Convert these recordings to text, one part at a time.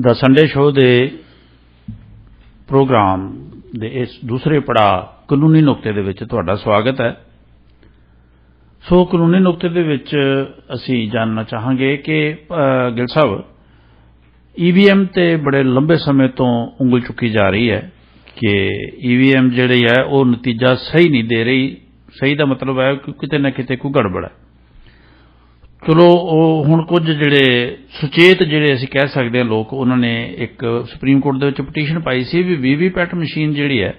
ਦਾ Sunday show ਦੇ programme ਦੇ ਇਸ ਦੂਸਰੇ ਪੜਾਅ ਕਾਨੂੰਨੀ ਨੁਕਤੇ ਦੇ ਵਿੱਚ ਤੁਹਾਡਾ ਸਵਾਗਤ ਹੈ। ਸੋ ਕਾਨੂੰਨੀ ਨੁਕਤੇ ਦੇ ਵਿੱਚ ਅਸੀਂ ਜਾਣਨਾ ਚਾਹਾਂਗੇ ਕਿ ਅ, ਗਿਲ ਸਾਹਿਬ ਈਵੀਐਮ ਤੇ ਬੜੇ ਲੰਬੇ ਸਮੇਂ ਤੋਂ ਉਂਗਲ ਚੁੱਕੀ ਜਾ ਰਹੀ ਹੈ ਕਿ ਈਵੀਐਮ ਜਿਹੜੀ ਹੈ ਉਹ ਨਤੀਜਾ ਸਹੀ ਨਹੀਂ ਦੇ ਰਹੀ। ਸਹੀ ਦਾ ਮਤਲਬ ਹੈ ਕਿ ਕਿਤੇ ਨਾ ਕਿਤੇ ਕੋਈ ਗੜਬੜ ਹੈ। ਚਲੋ ਉਹ ਹੁਣ ਕੁਝ ਜਿਹੜੇ ਸੁਚੇਤ ਜਿਹੜੇ ਅਸੀਂ ਕਹਿ ਸਕਦੇ ਹਾਂ ਲੋਕ ਉਹਨਾਂ ਨੇ ਇੱਕ ਸੁਪਰੀਮ ਕੋਰਟ ਦੇ ਵਿੱਚ ਪਟੀਸ਼ਨ ਪਾਈ ਸੀ ਵੀ ਵੀਵੀਪੈਟ ਮਸ਼ੀਨ ਜਿਹੜੀ ਹੈ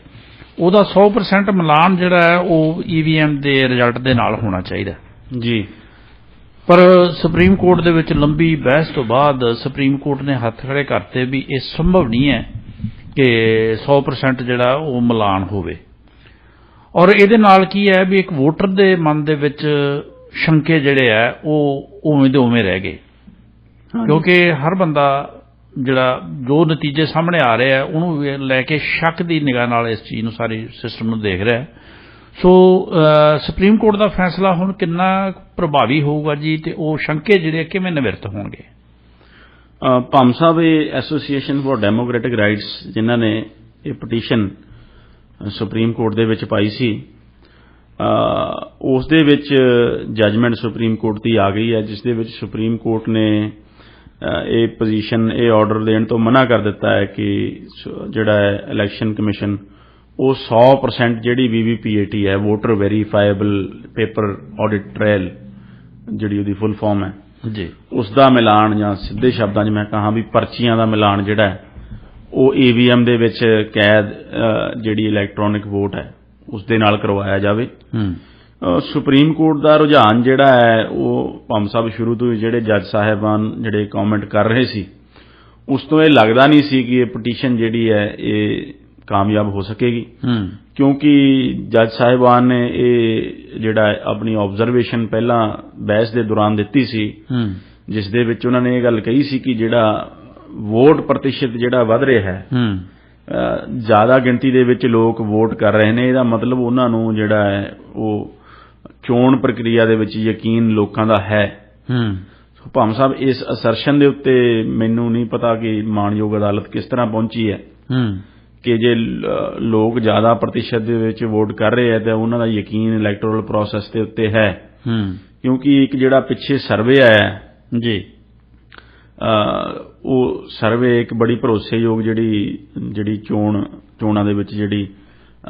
ਉਹਦਾ 100% ਮਿਲਾਨ ਜਿਹੜਾ ਹੈ ਉਹ ਈਵੀਐਮ ਦੇ ਰਿਜ਼ਲਟ ਦੇ ਨਾਲ ਹੋਣਾ ਚਾਹੀਦਾ। ਜੀ। ਪਰ ਸੁਪਰੀਮ ਕੋਰਟ ਦੇ ਵਿੱਚ ਲੰਬੀ ਬਹਿਸ ਤੋਂ ਬਾਅਦ ਸੁਪਰੀਮ ਕੋਰਟ ਨੇ ਹੱਥ ਖੜੇ ਕਰਤੇ ਵੀ ਇਹ ਸੰਭਵ ਨਹੀਂ ਹੈ ਕਿ 100% ਜਿਹੜਾ ਉਹ ਮਿਲਾਨ ਹੋਵੇ। ਔਰ ਇਹਦੇ ਨਾਲ ਕੀ ਹੈ ਵੀ ਇੱਕ ਵੋਟਰ ਦੇ ਮਨ ਦੇ ਵਿੱਚ ਸ਼ੰਕੇ ਜਿਹੜੇ ਆ ਉਹ ਉਵੇਂ ਦੇ ਉਵੇਂ ਰਹਿ ਗਏ। ਕਿਉਂਕਿ ਹਰ ਬੰਦਾ ਜਿਹੜਾ ਜੋ ਨਤੀਜੇ ਸਾਹਮਣੇ ਆ ਰਹੇ ਆ ਉਹਨੂੰ ਲੈ ਕੇ ਸ਼ੱਕ ਦੀ ਨਿਗਾਹ ਨਾਲ ਇਸ ਚੀਜ਼ ਨੂੰ ਸਾਰੀ ਸਿਸਟਮ ਨੂੰ ਦੇਖ ਰਿਹਾ। ਸੋ ਸੁਪਰੀਮ ਕੋਰਟ ਦਾ ਫੈਸਲਾ ਹੁਣ ਕਿੰਨਾ ਪ੍ਰਭਾਵੀ ਹੋਊਗਾ ਜੀ ਤੇ ਉਹ ਸ਼ੰਕੇ ਜਿਹੜੇ ਕਿਵੇਂ ਨਿਵਰਤ ਹੋਣਗੇ? ਭੰਮ ਸਾਹਿਬ ਇਹ ਐਸੋਸੀਏਸ਼ਨ ਫॉर ਡੈਮੋਕ੍ਰੈਟਿਕ ਰਾਈਟਸ ਜਿਨ੍ਹਾਂ ਨੇ ਇਹ ਪਟੀਸ਼ਨ ਸੁਪਰੀਮ ਕੋਰਟ ਦੇ ਵਿੱਚ ਪਾਈ ਸੀ ਉਸ ਦੇ ਵਿੱਚ ਜੱਜਮੈਂਟ ਸੁਪਰੀਮ ਕੋਰਟ ਦੀ ਆ ਗਈ ਹੈ ਜਿਸ ਦੇ ਵਿੱਚ ਸੁਪਰੀਮ ਕੋਰਟ ਨੇ ਇਹ ਪੋਜੀਸ਼ਨ ਇਹ ਆਰਡਰ ਦੇਣ ਤੋਂ ਮਨਾ ਕਰ ਦਿੱਤਾ ਹੈ ਕਿ ਜਿਹੜਾ ਹੈ ਇਲੈਕਸ਼ਨ ਕਮਿਸ਼ਨ ਉਹ 100% ਜਿਹੜੀ ਵੀਵੀਪੀਏਟੀ ਹੈ voter verifiable paper audit trial ਜਿਹੜੀ ਉਹਦੀ ਫੁੱਲ ਫਾਰਮ ਹੈ ਜੀ। ਉਸ ਦਾ ਮਿਲਾਨ ਜਾਂ ਸਿੱਧੇ ਸ਼ਬਦਾਂ 'ਚ ਮੈਂ ਕਹਾਂ ਵੀ ਪਰਚੀਆਂ ਦਾ ਮਿਲਾਨ ਜਿਹੜਾ ਹੈ ਉਹ ਈਵੀਐਮ ਦੇ ਵਿੱਚ ਕੈਦ ਜਿਹੜੀ ਇਲੈਕਟ੍ਰੋਨਿਕ ਵੋਟ ਹੈ। ਉਸ ਦੇ ਨਾਲ ਕਰਵਾਇਆ ਜਾਵੇ। ਹੂੰ। ਸੁਪਰੀਮ ਕੋਰਟ ਦਾ ਰੁਝਾਨ ਜਿਹੜਾ ਹੈ ਉਹ ਭੰਮ ਸਾਹਿਬ ਸ਼ੁਰੂ ਤੋਂ ਜਿਹੜੇ ਜੱਜ ਸਾਹਿਬਾਨ ਜਿਹੜੇ ਕਮੈਂਟ ਕਰ ਰਹੇ ਸੀ ਉਸ ਤੋਂ ਇਹ ਲੱਗਦਾ ਨਹੀਂ ਸੀ ਕਿ ਇਹ ਪਟੀਸ਼ਨ ਜਿਹੜੀ ਹੈ ਇਹ ਕਾਮਯਾਬ ਹੋ ਸਕੇਗੀ। ਹੂੰ। ਕਿਉਂਕਿ ਜੱਜ ਸਾਹਿਬਾਨ ਨੇ ਇਹ ਜਿਹੜਾ ਆਪਣੀ ਆਬਜ਼ਰਵੇਸ਼ਨ ਪਹਿਲਾਂ ਬਹਿਸ ਦੇ ਦੌਰਾਨ ਦਿੱਤੀ ਸੀ ਹੂੰ। ਜਿਸ ਦੇ ਵਿੱਚ ਉਹਨਾਂ ਨੇ ਇਹ ਗੱਲ ਕਹੀ ਸੀ ਕਿ ਜਿਹੜਾ ਵੋਟ ਪ੍ਰਤੀਸ਼ਤ ਜਿਹੜਾ ਵੱਧ ਰਿਹਾ ਹੈ। ਜ਼ਿਆਦਾ ਗਿਣਤੀ ਦੇ ਵਿੱਚ ਲੋਕ ਵੋਟ ਕਰ ਰਹੇ ਨੇ। ਇਹਦਾ ਮਤਲਬ ਉਹਨਾਂ ਨੂੰ ਜਿਹੜਾ ਹੈ ਉਹ ਚੋਣ ਪ੍ਰਕਿਰਿਆ ਦੇ ਵਿੱਚ ਯਕੀਨ ਲੋਕਾਂ ਦਾ ਹੈ। ਹੂੰ। ਭਾਮ ਸਾਹਿਬ ਇਸ ਅਸਰਸ਼ਨ ਦੇ ਉੱਤੇ ਮੈਨੂੰ ਨਹੀਂ ਪਤਾ ਕਿ ਮਾਨਯੋਗ ਅਦਾਲਤ ਕਿਸ ਤਰ੍ਹਾਂ ਪਹੁੰਚੀ ਹੈ। ਹੂੰ। ਕਿ ਜੇ ਲੋਕ ਜ਼ਿਆਦਾ ਪ੍ਰਤੀਸ਼ਤ ਦੇ ਵਿੱਚ ਵੋਟ ਕਰ ਰਹੇ ਹੈ ਤਾਂ ਉਹਨਾਂ ਦਾ ਯਕੀਨ ਇਲੈਕਟੋਰਲ ਪ੍ਰੋਸੈਸ ਦੇ ਉੱਤੇ ਹੈ। ਹੂੰ। ਕਿਉਂਕਿ ਇੱਕ ਜਿਹੜਾ ਪਿੱਛੇ ਸਰਵੇ ਆਇਆ ਜੀ। ਉਹ ਸਰਵੇ ਇੱਕ ਬੜੀ ਭਰੋਸੇਯੋਗ ਜਿਹੜੀ ਜਿਹੜੀ ਚੋਣ ਚੋਣਾਂ ਦੇ ਵਿੱਚ ਜਿਹੜੀ